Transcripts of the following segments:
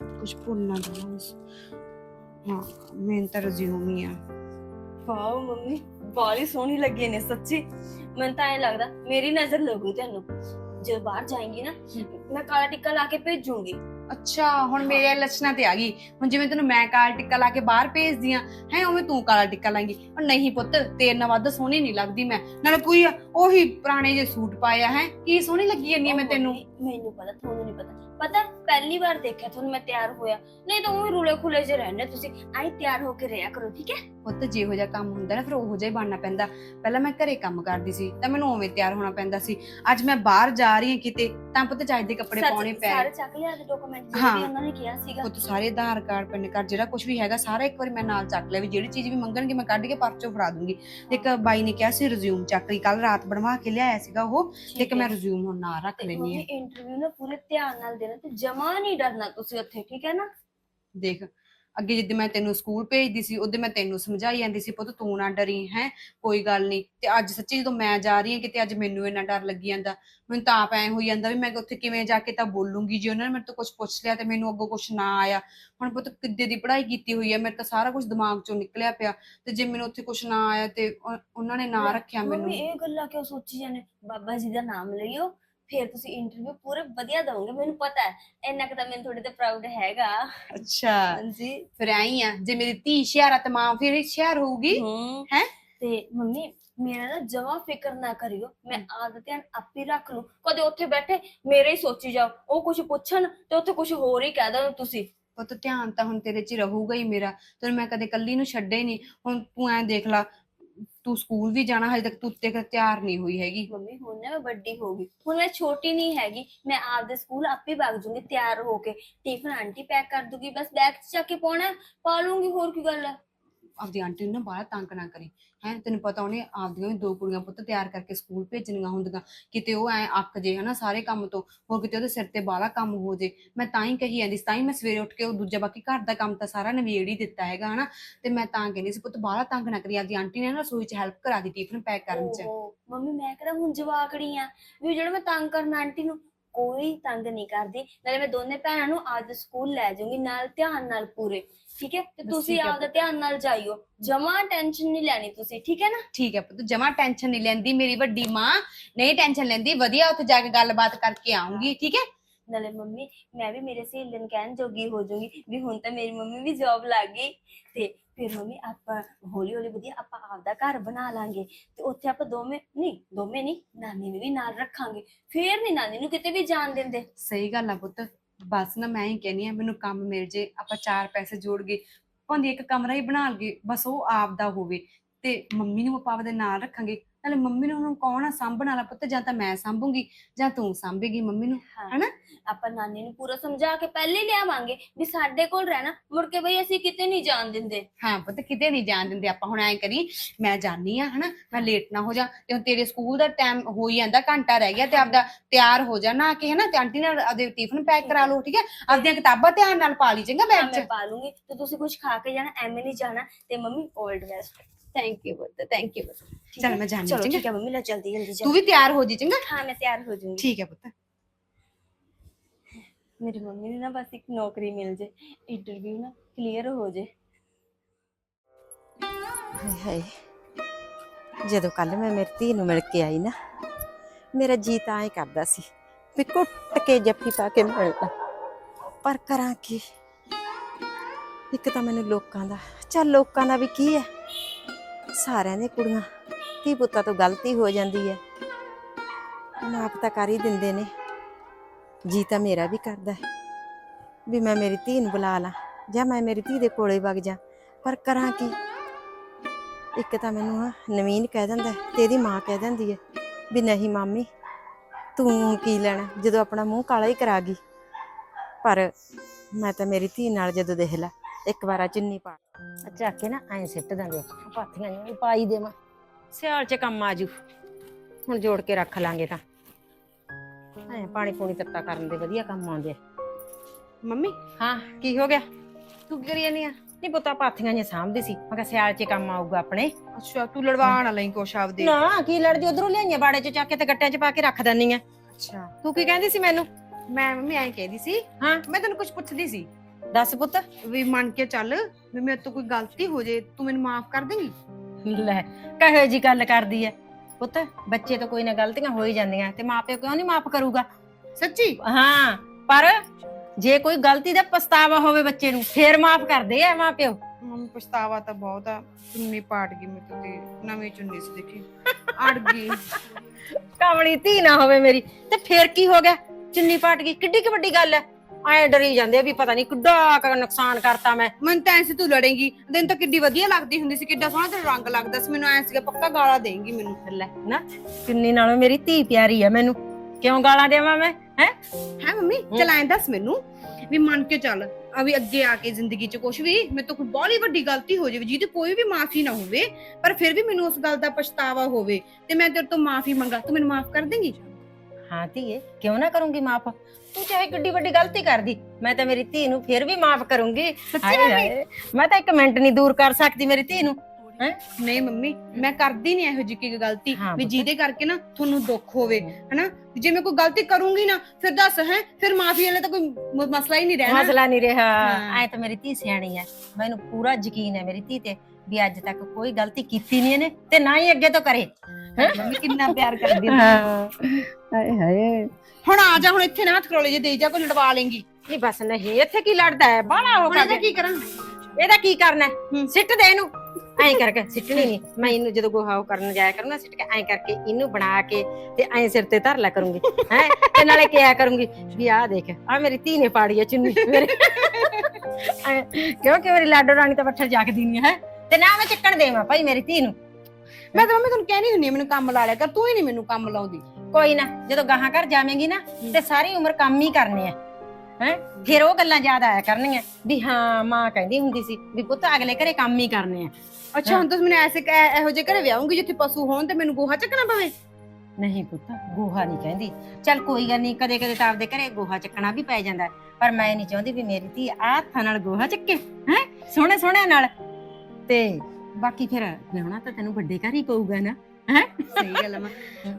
ਕੁਝ ਭੁੱਲ ਨਾ ਜਾਵਾਂ ਬਸ। ਹਾਂ ਮੈਂ ਤਾਂ ਰਿਜ਼ਿਊਮ ਹੀ ਆ। ਵਾਓ ਮੰਮੀ ਬਾਲੀ ਸੋਹਣੀ ਲੱਗੀ ਨੇ ਸੱਚੀ। ਮੈਨੂੰ ਤਾਂ ਐ ਲੱਗਦਾ ਮੇਰੀ ਨਜ਼ਰ ਲੱਗੂ ਤੈਨੂੰ। ਜਦੋਂ ਬਾਹਰ ਜਾਏਂਗੀ ਨਾ ਮੈਂ ਕਾਲਾ ਟਿੱਕਾ ਲਾ ਕੇ ਭੇਜੂੰਗੀ। ਅੱਛਾ ਹੁਣ ਮੇਰੇ ਲੱਛਣਾਂ ਤੇ ਆ ਗਈ। ਹੁਣ ਜਿਵੇਂ ਤੈਨੂੰ ਮੈਂ ਕਾਲਾ ਟਿੱਕਾ ਲਾ ਕੇ ਬਾਹਰ ਭੇਜਦੀ ਆ ਹੈ ਉਵੇਂ ਤੂੰ ਕਾਲਾ ਟਿੱਕਾ ਲਾਂਗੀ ਪਰ ਨਹੀਂ ਪੁੱਤ ਤੇਰੇ ਨਾਲ ਵੱਧ ਸੋਹਣੀ ਨਹੀਂ ਲੱਗਦੀ ਮੈਂ। ਨਾਲੇ ਕੋਈ ਉਹੀ ਪੁਰਾਣੇ ਜੇ ਸੂਟ ਪਾਇਆ ਹੈ। ਕੀ ਸੋਹਣੀ ਲੱਗੀ ਜਾਂਦੀ ਆ ਮੈਂ ਉਹ ਤੈਨੂੰ? ਮੈਨੂੰ ਪਤਾ ਤੁਹਾਨੂੰ ਨਹੀਂ ਪਤਾ। ਪਤਾ ਪਹਿਲੀ ਵਾਰ ਦੇਖਿਆ ਤੁਹਾਨੂੰ ਮੈਂ ਤਿਆਰ ਹੋਇਆ। ਨਹੀਂ ਤਾਂ ਉਹ ਰੁਲੇ ਖੁਲੇ ਜੇ ਰਹਿੰਦੇ ਤੁਸੀਂ। ਆਈ ਤਿਆਰ ਹੋ ਕੇ ਰਿਹਾ ਕਰੋ ਠੀਕ ਹੈ? ਪੁੱਤ ਜਿਹੋ ਜਿਹਾ ਕੰਮ ਹੁੰਦਾ ਨਾ ਫਿਰ ਉਹੋ ਜਿਹਾ ਹੀ ਬਣਨਾ ਪੈਂਦਾ। ਪਹਿਲਾਂ ਮੈਂ ਘਰੇ ਕੰਮ ਕਰਦੀ ਸੀ ਤਾਂ ਮੈਨੂੰ ਉਵੇਂ ਤਿਆਰ ਹੋਣਾ ਪੈਂਦਾ ਸੀ। ਅੱਜ ਮੈਂ ਬਾਹਰ ਜਾ ਰਹੀ ਹਾਂ ਕਿਤੇ ਤਾਂ ਪੁੱਤ ਚੱਜ ਦੇ ਕੱਪੜੇ ਸੱਚ, ਪਾਉਣੇ ਪੈ ਸਾਰੇ ਚੱਕ ਲਿਆ ਦੇ ਡਾਕੂਮੈਂਟ ਹਾਂ। ਜਿਹੜੇ ਉਹਨਾਂ ਨੇ ਕਿਹਾ ਸੀਗਾ। ਪੁੱਤ ਸਾਰੇ ਆਧਾਰ ਕਾਰਡ ਪੈਨ ਕਾਰਡ ਜਿਹੜਾ ਕੁਝ ਵੀ ਹੈਗਾ ਸਾਰਾ ਇੱਕ ਵਾਰੀ ਮੈਂ ਨਾਲ ਚੱਕ ਲਿਆ ਵੀ ਜਿਹੜੀ ਚੀਜ਼ ਵੀ ਮੰਗਣਗੇ ਮੈਂ ਕੱਢ ਕੇ ਪਰਚੋਂ ਫੜਾ ਦੂੰਗੀ। ਇੱਕ ਬਾਈ ਨੇ ਕਿਹਾ ਸੀ ਰਿਜ਼ਿਊਮ ਚੱਕ ਲਈ। ਕੱਲ ਰਾਤ ਬਣਵਾ ਕੇ ਲਿਆਇਆ ਸੀਗਾ ਉਹ ਤੇ ਇੱਕ ਮੈਂ ਰਿਜ਼ਿਊਮ ਹੁਣ ਨਾਲ ਰੱਖ ਲੈਣੀ ਹੈ। ਇੰਟਰਵਿਊ ਨਾ ਪੂਰੇ ਧਿਆਨ ਨਾਲ ਦੇਣਾ ਤੇ ਜਮਾ ਨਹੀਂ ਡਰਨਾ ਤੁਸੀਂ ਉੱਥੇ ਠੀਕ ਹੈ ਨਾ? ਦੇਖ ਅੱਗੇ ਜਿੱਦ ਮੈਂ ਤੈਨੂੰ ਸਕੂਲ ਭੇਜਦੀ ਸੀ ਉਹਦੇ ਮੈਂ ਤੈਨੂੰ ਸਮਝਾਈ ਜਾਂਦੀ ਸੀ ਪੁੱਤ ਤੂੰ ਨਾ ਡਰੀ ਹੈ? ਕੋਈ ਗੱਲ ਨਹੀਂ। ਤੇ ਅੱਜ ਸੱਚੀ ਜਦੋਂ ਮੈਂ ਜਾ ਰਹੀ ਹਾਂ ਕਿਤੇ ਅੱਜ ਮੈਨੂੰ ਇੰਨਾ ਡਰ ਲੱਗੀ ਜਾਂਦਾ। ਮੈਨੂੰ ਤਾਂ ਆਪ ਐ ਹੋਈ ਜਾਂਦਾ ਵੀ ਮੈਂ ਉੱਥੇ ਕਿਵੇਂ ਜਾ ਕੇ ਤਾਂ ਬੋਲੂੰਗੀ ਜੇ ਉਹਨਾਂ ਨੇ ਮੇਰੇ ਤੋਂ ਕੁਝ ਪੁੱਛ ਲਿਆ ਤੇ ਮੈਨੂੰ ਅੱਗੋਂ ਕੁਝ ਨਾ ਆਇਆ। ਹੁਣ ਪੁੱਤ ਕਿੱਦੇ ਦੀ ਪੜ੍ਹਾਈ ਕੀਤੀ ਹੋਈ ਹੈ ਮੇਰੇ ਤਾਂ ਸਾਰਾ ਕੁਝ ਦਿਮਾਗ ਚੋਂ ਨਿਕਲਿਆ ਪਿਆ ਤੇ ਜੇ ਮੈਨੂੰ ਉੱਥੇ ਕੁਝ ਨਾ ਆਇਆ ਤੇ ਉਹ- ਉਹਨਾਂ ਨੇ ਨਾ ਰੱਖਿਆ ਮੈਨੂੰ। ਮੰਮੀ ਇਹ ਗੱਲਾਂ ਕਿਉਂ ਸੋਚੀ ਜਾਂਦੇ? ਬਾਬਾ ਜੀ ਦਾ ਨਾਮ ਲਈਓ। ਫਿਰ ਤੁਸੀਂ ਇੰਟਰਵਿਊ ਪੂਰੇ ਵਧੀਆ ਦਵੋਗੇ ਮੈਨੂੰ ਪਤਾ ਹੈ ਇੰਨਾ ਕੁ ਤਾਂ ਮੈਨੂੰ ਤੁਹਾਡੇ ਤੇ ਪ੍ਰਾਊਡ ਹੈਗਾ। ਅੱਛਾ ਹਾਂਜੀ। ਫਿਰ ਐਂ ਆ ਜੇ ਮੇਰੀ ਧੀ ਸ਼ਹਿਰ ਆ ਤਾਂ ਮਾਂ ਫਿਰ ਸ਼ਹਿਰ ਹੋਊਗੀ ਹੂੰ। ਹੈਂ? ਤੇ ਮੰਮੀ ਮੇਰਾ ਨਾ ਜਮਾ ਫਿਕਰ ਨਾ ਕਰਿਓ ਮੈਂ ਆਪਦਾ ਧਿਆਨ ਆਪੇ ਰੱਖ ਲੂ। ਕਦੇ ਉੱਥੇ ਬੈਠੇ ਮੇਰੇ ਹੀ ਸੋਚੀ ਜਾਓ ਉਹ ਕੁਝ ਪੁੱਛਣ ਤੇ ਉੱਥੇ ਕੁਝ ਹੋਰ ਹੀ ਕਹਿ ਦੋ ਤੁਸੀਂ। ਪੁੱਤ ਧਿਆਨ ਤਾਂ ਹੁਣ ਤੇਰੇ 'ਚ ਹੀ ਰਹੂਗਾ ਹੀ ਮੇਰਾ ਤੇ ਮੈਂ ਕਦੇ ਕੱਲੀ ਨੂੰ ਛੱਡੇ ਨਹੀਂ। ਹੁਣ ਤੂੰ ਐਂ ਦੇਖ ਲਾ ਤੂੰ ਸਕੂਲ ਵੀ ਜਾਣਾ ਹਜੇ ਤੱਕ ਤੂੰ ਉੱਤੇ ਤਿਆਰ ਨਹੀਂ ਹੋਈ ਹੈਗੀ। ਮੰਮੀ ਹੁਣ ਨਾ ਮੈਂ ਵੱਡੀ ਹੋ ਗਈ। ਹੁਣ ਮੈਂ ਛੋਟੀ ਨਹੀਂ ਹੈਗੀ। ਮੈਂ ਆਪਦੇ ਸਕੂਲ ਆਪੇ ਵਗ ਜੂੰਗੀ ਤਿਆਰ ਹੋ ਕੇ। ਟਿਫਨ ਆਂਟੀ ਪੈਕ ਕਰ ਦੂਗੀ ਬਸ ਬੈਗ 'ਚ ਚੱਕ ਕੇ ਪਾਉਣਾ ਪਾ ਲੂੰਗੀ ਹੋਰ ਕੀ ਗੱਲ ਹੈ ਆਪਦੀ ਆਂਟੀ ਨੂੰ ਨਾ ਬਾਹਲਾ ਤੰਗ ਨਾ ਕਰੀ। ਹੈ ਤੈਨੂੰ ਪਤਾ ਉਹਨੇ ਆਪਦੀਆਂ ਵੀ ਦੋ ਕੁੜੀਆਂ ਪੁੱਤ ਤਿਆਰ ਕਰਕੇ ਸਕੂਲ ਭੇਜਣੀਆਂ ਹੁੰਦੀਆਂ। ਕਿਤੇ ਉਹ ਐ ਅੱਕ ਜੇ ਹਨਾ ਸਾਰੇ ਕੰਮ ਤੋਂ ਹੋਰ ਕਿਤੇ ਉਹਦੇ ਸਿਰ ਤੇ ਬਾਹਲਾ ਕੰਮ ਹੋ ਜੇ। ਮੈਂ ਤਾਂ ਹੀ ਕਹੀ ਜਾਂਦੀ ਸੀ ਤਾਂ ਹੀ ਮੈਂ ਸਵੇਰੇ ਉੱਠ ਕੇ ਉਹ ਦੂਜਾ ਬਾਕੀ ਘਰ ਦਾ ਕੰਮ ਤਾਂ ਸਾਰਾ ਨਵੇੜ ਹੀ ਦਿੱਤਾ ਹੈਗਾ ਹਨਾ। ਤੇ ਮੈਂ ਤਾਂ ਕਹਿੰਦੀ ਸੀ ਪੁੱਤ ਬਾਹਲਾ ਤੰਗ ਨਾ ਕਰੀ ਆਪਦੀ ਆਂਟੀ ਨੇ ਨਾ ਰਸੋਈ 'ਚ ਹੈਲਪ ਕਰਾ ਦੀ ਟਿਫਨ ਪੈਕ ਕਰਨ 'ਚ। ਓਹੋ, ਮੰਮੀ ਮੈਂ ਕਿਹੜਾ ਹੁਣ ਜਵਾਕੜੀ ਆ? ਵੀ ਜਿਹੜਾ ਮੈਂ ਤੰਗ ਕਰਨਾ ਆਂਟੀ ਨੂੰ ਕੋਈ ਤੰਗ ਨਹੀਂ ਕਰਦੀ। ਨਾਲੇ ਮੈਂ ਦੋਨੇ ਭੈਣਾਂ ਨੂੰ ਅੱਜ ਸਕੂਲ ਲੈ ਜਾਊਂਗੀ ਨਾਲ ਧਿਆਨ ਨਾਲ ਪੂਰੇ। ਠੀਕ ਹੈ? ਤੇ ਤੁਸੀਂ ਆਪਦਾ ਧਿਆਨ ਨਾਲ ਜਾਈਓ। ਜਮਾ ਟੈਨਸ਼ਨ ਨਹੀਂ ਲੈਣੀ ਤੁਸੀਂ ਠੀਕ ਹੈ ਨਾ? ਠੀਕ ਹੈ ਪੁੱਤ ਜਮਾ ਟੈਨਸ਼ਨ ਨਹੀਂ ਲੈਂਦੀ ਮੇਰੀ ਵੱਡੀ ਮਾਂ। ਨਹੀਂ ਟੈਨਸ਼ਨ ਲੈਂਦੀ ਵਧੀਆ ਉੱਥੇ ਜਾ ਕੇ ਗੱਲਬਾਤ ਕਰਕੇ ਆਉਂਗੀ ਠੀਕ ਹੈ? ਨਾਲੇ ਮੰਮੀ ਮੈਂ ਵੀ ਮੇਰੇ ਸਹੇਲੀ ਨੂੰ ਕਹਿਣ ਜੋਗੀ ਹੋ ਜਾਊਂਗੀ ਵੀ ਹੁਣ ਤਾਂ ਮੇਰੀ ਮੰਮੀ ਵੀ ਜੌਬ ਲੱਗ ਗਈ। ਤੇ ਫਿਰ ਮੰਮੀ ਆਪਾਂ ਹੌਲੀ ਹੌਲੀ ਵਧੀਆ ਆਪਾਂ ਆਪਦਾ ਘਰ ਬਣਾ ਲਾਂਗੇ। ਤੇ ਉੱਥੇ ਆਪਾਂ ਦੋਵੇਂ ਨਹੀਂ ਦੋਵੇਂ ਨਹੀਂ ਨਾਨੀ ਨੂੰ ਵੀ ਨਾਲ ਰੱਖਾਂਗੇ। ਫੇਰ ਨਹੀਂ ਨਾਨੀ ਨੂੰ ਕਿਤੇ ਵੀ ਜਾਣ ਦਿੰਦੇ। ਸਹੀ ਗੱਲ ਆ ਪੁੱਤ। ਬਸ ਨਾ ਮੈਂ ਹੀ ਕਹਿੰਨੀ ਆ ਮੈਨੂੰ ਕੰਮ ਮਿਲ ਜੇ ਆਪਾਂ ਚਾਰ ਪੈਸੇ ਜੋੜ ਗਏ ਭਾਂਦੀ ਇੱਕ ਕਮਰਾ ਹੀ ਬਣਾ ਲਈਏ ਬਸ ਉਹ ਆਪ ਦਾ ਹੋਵੇ। ਤੇ ਮੰਮੀ ਨੂੰ ਆਪਾਂ ਆਪਦੇ ਨਾਲ ਰੱਖਾਂਗੇ। ਨਾਲੇ ਮੰਮੀ ਨੂੰ ਹੁਣ ਕੌਣ ਆ ਸਾਂਭਣ ਵਾਲਾ ਪੁੱਤ? ਜਾਂ ਤਾਂ ਮੈਂ ਸਾਂਭੂਗੀ ਜਾਂ ਤੂੰ ਸਾਂਭੇਗੀ ਮੰਮੀ ਨੂੰ ਹਨਾ? ਆਪਾਂ ਨਾਨੀ ਨੂੰ ਪੂਰਾ ਸਮਝਾ ਕੇ ਪਹਿਲੇ ਲਿਆਵਾਂਗੇ ਵੀ ਸਾਡੇ ਕੋਲ ਰਹਿਣਾ ਮੁੜ ਕੇ ਬਈ ਅਸੀਂ ਕਿਤੇ ਨਹੀਂ ਜਾਣ ਦਿੰਦੇ। ਹਾਂ ਪੁੱਤ ਕਿਤੇ ਨਹੀਂ ਜਾਣ ਦਿੰਦੇ। ਆਪਾਂ ਹੁਣ ਐਂ ਕਰੀ ਮੈਂ ਜਾਣੀ ਆ ਹਨਾ? ਮੈਂ ਲੇਟ ਨਾ ਹੋ ਜਾ। ਤੇ ਹੁਣ ਤੇਰੇ ਸਕੂਲ ਦਾ ਟਾਈਮ ਹੋ ਹੀ ਜਾਂਦਾ ਘੰਟਾ ਰਹਿ ਗਿਆ ਤੇ ਆਪਦਾ ਤਿਆਰ ਹੋ ਜਾ ਨਾ ਕੇ ਹਨਾ? ਤੇ ਆਂਟੀ ਨਾਲ ਆਪਦੇ ਟਿਫਨ ਪੈਕ ਕਰਾ ਲਓ ਠੀਕ ਹੈ? ਆਪਦੀਆਂ ਕਿਤਾਬਾਂ ਧਿਆਨ ਨਾਲ ਪਾ ਲਈ ਚੰਗਾ ਬੈਗ 'ਚ ਮੈਂ ਪਾ ਲੂੰਗੀ। ਤੇ ਤੁਸੀਂ ਕੁਝ ਖਾ ਕੇ ਜਾਣਾ ਐਵੇਂ ਨਹੀਂ ਜਾਣਾ। ਤੇ mummy all the best thank you ਪੁੱਤ। ਥੈਂਕ ਯੂ ਚਲ ਮੈਂ ਜਾਣੀ ਚਲੋ ਠੀਕ ਹੈ ਮੰਮੀ ਲੈ ਜਲਦੀ ਜਲਦੀ ਤੂੰ ਵੀ ਤਿਆਰ ਹੋ ਜੀ ਚੰਗਾ? ਹਾਂ ਮੈਂ ਤਿਆਰ ਹੋ ਜਾਊਂਗੀ ਠੀਕ ਹੈ ਪੁੱਤ। ਮੇਰੀ ਮੰਮੀ ਨੂੰ ਨਾ ਬਸ ਇੱਕ ਨੌਕਰੀ ਮਿਲ ਜੇ ਇੰਟਰਵਿਊ ਨਾ ਕਲੀਅਰ ਹੋ ਜੇ। ਹਾਏ ਹਾਏ, ਜਦੋਂ ਕੱਲ ਮੈਂ ਮੇਰੀ ਧੀ ਨੂੰ ਮਿਲ ਕੇ ਆਈ ਨਾ, ਮੇਰਾ ਜੀ ਤਾਂ ਹੀ ਕਰਦਾ ਸੀ ਵੀ ਕੁੱਟ ਕੇ ਜੱਫੀ ਪਾ ਕੇ ਮਿਲਣਾ ਪਰ ਕਰਾਂ ਕੀ? ਇੱਕ ਤਾਂ ਮੈਨੂੰ ਲੋਕਾਂ ਦਾ, ਚੱਲ ਲੋਕਾਂ ਦਾ ਵੀ ਕੀ ਹੈ ਸਾਰਿਆਂ ਦੇ ਕੁੜੀਆਂ ਧੀ ਪੁੱਤਾਂ ਤੋਂ ਗਲਤੀ ਹੋ ਜਾਂਦੀ ਹੈ ਮਾਪ ਤਾਂ ਕਰ ਹੀ ਦਿੰਦੇ ਨੇ। ਜੀ ਤਾਂ ਮੇਰਾ ਵੀ ਕਰਦਾ ਹੈ। ਵੀ ਮੈਂ ਮੇਰੀ ਧੀ ਨੂੰ ਬੁਲਾ ਲਾਂ ਜਾਂ ਮੈਂ ਮੇਰੀ ਧੀ ਦੇ ਕੋਲੇ ਵਗ ਜਾ। ਪਰ ਕਰਾਂ ਕੀ? ਇੱਕ ਤਾਂ ਮੈਨੂੰ ਆ ਨਵੀਨ ਕਹਿ ਦਿੰਦਾ ਤੇ ਇਹਦੀ ਮਾਂ ਕਹਿ ਦਿੰਦੀ ਹੈ ਵੀ ਨਹੀਂ ਮਾਮੀ, ਤੂੰ ਕੀ ਲੈਣਾ? ਜਦੋਂ ਆਪਣਾ ਮੂੰਹ ਕਾਲਾ ਹੀ ਕਰਾ ਗਈ। ਪਰ ਮੈਂ ਤਾਂ ਮੇਰੀ ਧੀ ਨਾਲ ਜਦੋਂ ਦੇਖ ਲਾ, ਇੱਕ ਵਾਰਾ ਚੁੰਨੀ ਪਾ ਚੱਕ ਕੇ ਨਾ ਐਂ ਸਿੱਟ ਦਾਂਗੇ, ਪਾਥੀਆਂ ਜਿਹੀਆਂ ਪਾਈ ਦੇਵਾਂ। ਸਿਆਲ ਚ ਕੰਮ ਆਜੂ। ਹੁਣ ਜੋੜ ਕੇ ਰੱਖ ਲਾਂਗੇ ਤਾਂ। ਐ ਪਾਣੀ ਪੂਣੀ ਤੱਤਾ ਕਰਨ ਦੇ ਵਧੀਆ ਕੰਮ ਆਉਂਦੇ ਆ। ਮੰਮੀ? ਹਾਂ ਕੀ ਹੋ ਗਿਆ? ਤੂੰ ਕੀ ਕਰੀ ਆ? ਨਹੀਂ ਪੁੱਤਾ ਪਾਥੀਆਂ ਜਿਹੀਆਂ ਸਾਂਭਦੀ ਸੀ। ਮੈਂ ਕਿਹਾ ਸਿਆਲ ਚ ਕੰਮ ਆਊਗਾ ਆਪਣੇ। ਅੱਛਾ ਤੂੰ ਲੜਵਾ ਨਾ ਲਈ ਕੁਛ ਆਪਦੇ। ਨਾ ਕੀ ਲੜਦੀ? ਉਧਰੋਂ ਲਿਆਈਆਂ ਬਾੜੇ ਚ ਚੱਕ ਕੇ ਤੇ ਗੱਟਿਆਂ ਚ ਪਾ ਕੇ ਰੱਖ ਦਿੰਨੀ ਆ। ਅੱਛਾ। ਤੂੰ ਕੀ ਕਹਿੰਦੀ ਸੀ ਮੈਨੂੰ? ਮੈਂ ਮੰਮੀ ਐਂ ਕਹਿੰਦੀ ਸੀ ਹਾਂ। ਮੈਂ ਤੈਨੂੰ ਕੁਝ ਪੁੱਛਦੀ ਸੀ। ਦੱਸ ਪੁੱਤ। ਵੀ ਮੰਨ ਕੇ ਚੱਲ ਵੀ ਮੇਰੇ ਤੋਂ ਕੋਈ ਗਲਤੀ ਹੋ ਜੇ ਤੂੰ ਮੈਨੂੰ ਮਾਫ ਕਰ ਦੇਂਗੀ? ਲੈ ਕਹੇ ਜੀ ਗੱਲ ਕਰਦੀ ਐ ਪੁੱਤ ਬੱਚੇ ਤਾਂ ਕੋਈ ਨਾ ਗਲਤੀਆਂ ਹੋ ਹੀ ਜਾਂਦੀਆਂ ਤੇ ਮਾਪੇ ਕਿਉਂ ਨਹੀਂ ਮਾਫ ਕਰੂਗਾ? ਸੱਚੀ? ਹਾਂ ਪਰ ਜੇ ਕੋਈ ਗਲਤੀ ਦਾ ਪਛਤਾਵਾ ਹੋਵੇ ਬੱਚੇ ਨੂੰ ਫੇਰ ਮਾਫ ਕਰਦੇ ਆ ਮਾਪਿਓ ਮੰਮੀ ਪਛਤਾਵਾ ਤਾਂ ਬਹੁਤ ਆ ਚੁੰਨੀ ਪਾਟ ਗਈ ਮੇਰੇ ਤੋਂ ਤੇ ਨਵੀਂ ਚੁੰਨੀ ਸੀ ਦੇਖੀ ਅੜ ਗਈ। ਕਮਲੀ ਧੀ ਨਾ ਹੋਵੇ ਮੇਰੀ ਤੇ ਫੇਰ ਕੀ ਹੋ ਗਿਆ? ਚੁੰਨੀ ਪਾਟ ਗਈ ਕਿੱਡੀ ਕਿ ਵੱਡੀ ਗੱਲ ਐ ਐ ਡਰੀ ਜਾਂਦੇ ਆ ਵੀ ਪਤਾ ਨਹੀਂ ਕਿੱਡਾ ਕੁ ਨੁਕਸਾਨ ਕਰਤਾ ਮੈਂ। ਮੈਨੂੰ ਤਾਂ ਐਸੀ ਤੂੰ ਲੜੇਂਗੀ। ਦਿਨ ਤਾਂ ਕਿੱਡੀ ਵਧੀਆ ਲੱਗਦੀ ਹੁੰਦੀ ਸੀ ਕਿੱਡਾ ਸੋਹਣਾ ਤੇਰਾ ਰੰਗ ਲੱਗਦਾ ਸੀ। ਮੈਨੂੰ ਐ ਸੀਗਾ ਪੱਕਾ ਗਾਲਾਂ ਦੇਂਗੀ ਮੈਨੂੰ ਲੈ। ਨਾ ਚੁੰਨੀ ਨਾਲੋਂ ਮੇਰੀ ਧੀ ਪਿਆਰੀ ਆ ਮੈਨੂੰ। ਕਿਉਂ ਗਾਲਾਂ ਦੇਵਾਂ ਮੈਂ ਹੈ? ਹੈ ਮੰਮੀ ਚਲ ਐਂ ਦੱਸ ਮੈਨੂੰ ਵੀ ਮੰਨ ਕੇ ਚੱਲ ਆ ਵੀ ਅੱਗੇ ਆ ਕੇ ਜ਼ਿੰਦਗੀ 'ਚ ਕੁਝ ਵੀ ਮੇਰੇ ਤੋਂ ਕੋਈ ਬਹੁਤ ਵੱਡੀ ਗਲਤੀ ਹੋ ਜਾਵੇ ਜਿਹਦੀ ਕੋਈ ਵੀ ਮਾਫੀ ਨਾ ਹੋਵੇ ਪਰ ਫਿਰ ਵੀ ਮੈਨੂੰ ਉਸ ਗੱਲ ਦਾ ਪਛਤਾਵਾ ਹੋਵੇ ਤੇ ਮੈਂ ਤੇਰੇ ਤੋਂ ਮਾਫੀ ਮੰਗਾ। ਤੂੰ ਮੈਨੂੰ ਮਾਫ ਕਰ ਦੇਂਗੀ? ਹਾਂ ਧੀਏ ਕਿਉਂ ਨਾ ਕਰੂੰਗੀ ਮਾਫ? ਤੂੰ ਚਾਹੇ ਕਿੱਡੀ ਵੱਡੀ ਗਲਤੀ ਕਰਦੀ ਮੈਂ ਤਾਂ ਮੇਰੀ ਧੀ ਨੂੰ ਫੇਰ ਵੀ ਮਾਫ ਕਰੂੰਗੀ। ਹਾਏ ਹਾਏ। ਮੈਂ ਤਾਂ ਇੱਕ ਮਿੰਟ ਨਹੀਂ ਦੂਰ ਕਰ ਸਕਦੀ ਮੇਰੀ ਧੀ ਨੂੰ। ਹੈ? ਨਹੀਂ ਮੰਮੀ ਮੈਂ ਕਰਦੀ ਨਹੀਂ ਇਹੋ ਜਿਹੀ ਕੋਈ ਗਲਤੀ ਹਾਂ ਵੀ ਪੁੱਤ। ਜਿਹਦੇ ਕਰਕੇ ਨਾ ਤੁਹਾਨੂੰ ਦੁੱਖ ਹੋਵੇ ਹਨਾ? ਜੇ ਮੈਂ ਕੋਈ ਗਲਤੀ ਕਰੂੰਗੀ ਨਾ ਫਿਰ ਦੱਸ ਹੈ? ਫਿਰ ਮਾਫੀ ਵਾਲੇ ਤਾਂ ਕੋਈ ਮ- ਮਸਲਾ ਹੀ ਨਹੀਂ ਰਹਿਣਾ। ਮਸਲਾ ਨਹੀਂ ਰਿਹਾ। ਹਾਂ। ਐ ਤਾਂ ਮੇਰੀ ਧੀ ਸਿਆਣੀ ਐ। ਮੈਨੂੰ ਪੂਰਾ ਯਕੀਨ ਹੈ ਮੇਰੀ ਧੀ ਤੇ ਵੀ ਅੱਜ ਤੱਕ ਕੋਈ ਗਲਤੀ ਕੀਤੀ ਨਹੀਂ ਇਹਨੇ ਤੇ ਨਾ ਹੀ ਅੱਗੇ ਤੋਂ ਕਰੇ। ਮੰਮੀ ਕਿੰਨਾ ਪਿਆਰ ਕਰਦੀ ਹੈ। ਹਾਏ ਹਾਏ। ਹੁਣ ਆ ਜਾ ਹੁਣ ਇੱਥੇ ਨਾ ਹੱਥ ਕਰੋਲੇ ਜੇ ਦੇ ਜਾ ਕੋਈ ਲੜਵਾ ਲੇਂਗੀ। ਨਹੀਂ ਬਸ ਨਹੀਂ ਇੱਥੇ ਕੀ ਲੜਦਾ ਹੈ ਬਾਹਲਾ ਹੋ ਹੁਣ ਇਹਦਾ ਕਰਦਾ। ਕੀ ਕਰਾਂ? ਇਹਦਾ ਕੀ ਕਰਨਾ ਹੈ? ਹੂੰ। ਸਿੱਟ ਦੇ ਇਹਨੂੰ। ਐਂ ਕਰਕੇ ਸਿੱਟਣੀ ਨਹੀਂ ਮੈਂ ਇਹਨੂੰ ਜਦੋਂ ਗੋਹਾ ਉਹ ਕਰਨ ਜਾਇਆ ਕਰੂੰਗਾ ਸਿੱਟ ਕੇ ਐਂ ਕਰਕੇ ਇਹਨੂੰ ਬਣਾ ਕੇ ਤੇ ਐਂ ਸਿਰ ਤੇ ਧਰ ਲਿਆ ਕਰੂੰਗੀ ਹੈ। ਤੇ ਨਾਲੇ ਕਿਹਾ ਕਰੂੰਗੀ ਵੀ ਆਹ ਦੇਖ ਆ ਮੇਰੀ ਧੀ ਨੇ ਪਾੜੀ ਆ ਚੁੰਨੀ। ਮੇਰੇ ਐਂ, ਕਿਉਂਕਿ ਮੇਰੀ ਲਾਡੋ ਰਾਣੀ ਤਾਂ ਬੱਠਲ ਜਾਗਦੀ ਨਹੀਂ ਹੈ। ਤੇ ਨਾ ਮੈਂ ਚੱਕਣ ਦੇਵਾਂ ਭਾਈ ਮੇਰੀ ਧੀ ਨੂੰ। ਮੈਂ ਤਾਂ ਮੰਮੀ ਤੈਨੂੰ ਕਹਿਣੀ ਹੁੰਨੀ ਆ, ਮੈਨੂੰ ਕੰਮ ਲਾ ਲਿਆ ਕਰ ਤੂੰ ਹੀ ਨਹੀਂ ਮੈਨੂੰ ਕੰਮ ਲਾਉਂਦੀ। ਕੋਈ ਨਾ ਜਦੋਂ ਗਾਹਾਂ ਘਰ ਜਾਵੇਂਗੀ ਨਾ ਤੇ ਸਾਰੀ ਉਮਰ ਕੰਮ ਹੀ ਕਰਨੇ ਆ। ਹੈ? ਫਿਰ ਉਹ ਗੱਲਾਂ ਯਾਦ ਆਇਆ ਕਰਨਗੀਆਂ ਵੀ ਹਾਂ ਮਾਂ ਕਹਿੰਦੀ ਹੁੰਦੀ ਸੀ ਵੀ ਪੁੱਤ ਅਗਲੇ ਘਰੇ ਕੰਮ ਹੀ ਕਰਨੇ ਆ। ਅੱਛਾ ਹੁਣ ਤੁਸੀਂ ਮੈਨੂੰ ਐਸੇ ਕਹਿ- ਇਹੋ ਜਿਹੇ ਘਰੇ ਵਿਆਹੂੰਗੀ ਜਿੱਥੇ ਪਸ਼ੂ ਹੋਣ ਤੇ ਮੈਨੂੰ ਗੋਹਾ ਚੱਕਣਾ ਪਵੇ? ਨਹੀਂ ਪੁੱਤ ਗੋਹਾ ਨਹੀਂ ਕਹਿੰਦੀ। ਚੱਲ ਕੋਈ ਗੱਲ ਨਹੀਂ ਕਦੇ ਕਦੇ ਤਾਂ ਆਪਦੇ ਘਰੇ ਗੋਹਾ ਚੱਕਣਾ ਵੀ ਪੈ ਜਾਂਦਾ। ਹੈ। ਪਰ ਮੈਂ ਨਹੀਂ ਚਾਹੁੰਦੀ ਵੀ ਮੇਰੀ ਧੀ ਆਹ ਹੱਥਾਂ ਨਾਲ ਗੋਹਾ ਚੱਕੇ ਹੈ? ਸੋਹਣੇ ਸੋਹਣੇ ਨਾਲ। ਤੇ ਬਾਕੀ ਫਿਰ ਵਿਆਹਣਾ ਤਾਂ ਤੈਨੂੰ ਵੱਡੇ ਘਰ ਹੀ ਪਊਗਾ ਨਾ ਸਹੀ ਗੱਲ ਆ ਮਾਂ।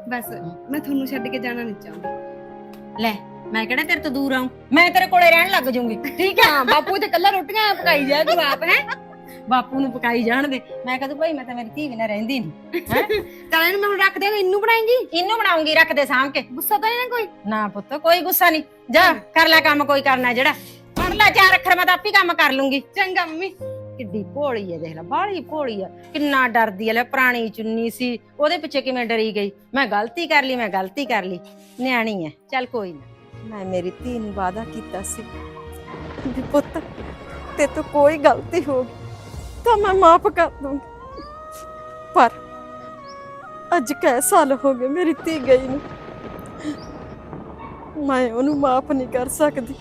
ਬਸ ਮੈਂ ਤੁਹਾਨੂੰ ਛੱਡ ਕੇ ਜਾਣਾ ਨਹੀਂ ਚਾਹੁੰਦੀ। ਲੈ ਮੈਂ ਕਿਹੜਾ ਤੇਰੇ ਤੋਂ ਦੂਰ ਆਉਂ? ਮੈਂ ਤੇਰੇ ਕੋਲੇ ਰਹਿਣ ਲੱਗ ਜਾਊਂਗੀ। ਠੀਕ ਹੈ? ਹਾਂ ਬਾਪੂ ਤੇ ਕੱਲਾ ਰੋਟੀਆਂ ਪਕਾਈ ਜਾ ਤੂੰ ਆਪ ਹੈ? ਬਾਪੂ ਨੂੰ ਪਕਾਈ ਜਾਣ ਦੇ। ਮੈਂ ਕਹਦੂ ਭਾਈ ਮੈਂ ਤਾਂ ਮੇਰੀ ਧੀ ਬਿਨਾਂ ਰਹਿੰਦੀ ਨਹੀਂ ਚੱਲ ਇਹਨੂੰ ਮੈਂ ਹੁਣ ਰੱਖ ਦਿਆਂ ਇਹਨੂੰ ਬਣਾਏਂਗੀ? ਇਹਨੂੰ ਬਣਾਉਂਗੀ ਰੱਖ ਦੇ ਸਾਂਭ ਕੇ। ਗੁੱਸਾ ਤਾਂ ਨਹੀਂ ਨਾ ਕੋਈ? ਨਾ ਪੁੱਤ ਕੋਈ ਗੁੱਸਾ ਨਹੀਂ ਜਾ ਕਰ ਲੈ ਕੰਮ ਕੋਈ ਕਰਨਾ ਜਿਹੜਾ। ਪੜ ਲੈ ਚਾਰ ਅੱਖਰ ਮੈਂ ਤਾਂ ਆਪੀ ਕੰਮ ਕਰ ਲੂੰਗੀ। ਚੰਗਾ ਮੰਮੀ। ਕਿੱਡੀ ਭੋਲੀ ਐ ਦੇਖ ਲੈ ਬਾਹਲੀ ਭੋਲੀ ਆ। ਕਿੰਨਾ ਡਰਦੀ ਐ ਲੈ ਪੁਰਾਣੀ ਚੁੰਨੀ ਸੀ। ਉਹਦੇ ਪਿੱਛੇ ਕਿਵੇਂ ਡਰੀ ਗਈ? ਮੈਂ ਗਲਤੀ ਕਰ ਲਈ ਮੈਂ ਗਲਤੀ ਕਰ ਲਈ। ਨਿਆਣੀ ਐ ਚੱਲ ਕੋਈ ਨਾ। ਮੈਂ ਮੇਰੀ ਧੀ ਨੂੰ ਵਾਅਦਾ ਕੀਤਾ ਸੀ ਵੀ ਪੁੱਤ ਤੇ ਤੋਂ ਕੋਈ ਗਲਤੀ ਹੋ ਗਈ ਤਾਂ ਮੈਂ ਮਾਫ ਕਰ ਦੂੰਗੀ। ਪਰ ਅੱਜ ਕੈ ਸਾਲ ਹੋ ਗਏ ਮੇਰੀ ਧੀ ਗਈ ਨੂੰ। ਮੈਂ ਉਹਨੂੰ ਮਾਫ ਨਹੀਂ ਕਰ ਸਕਦੀ।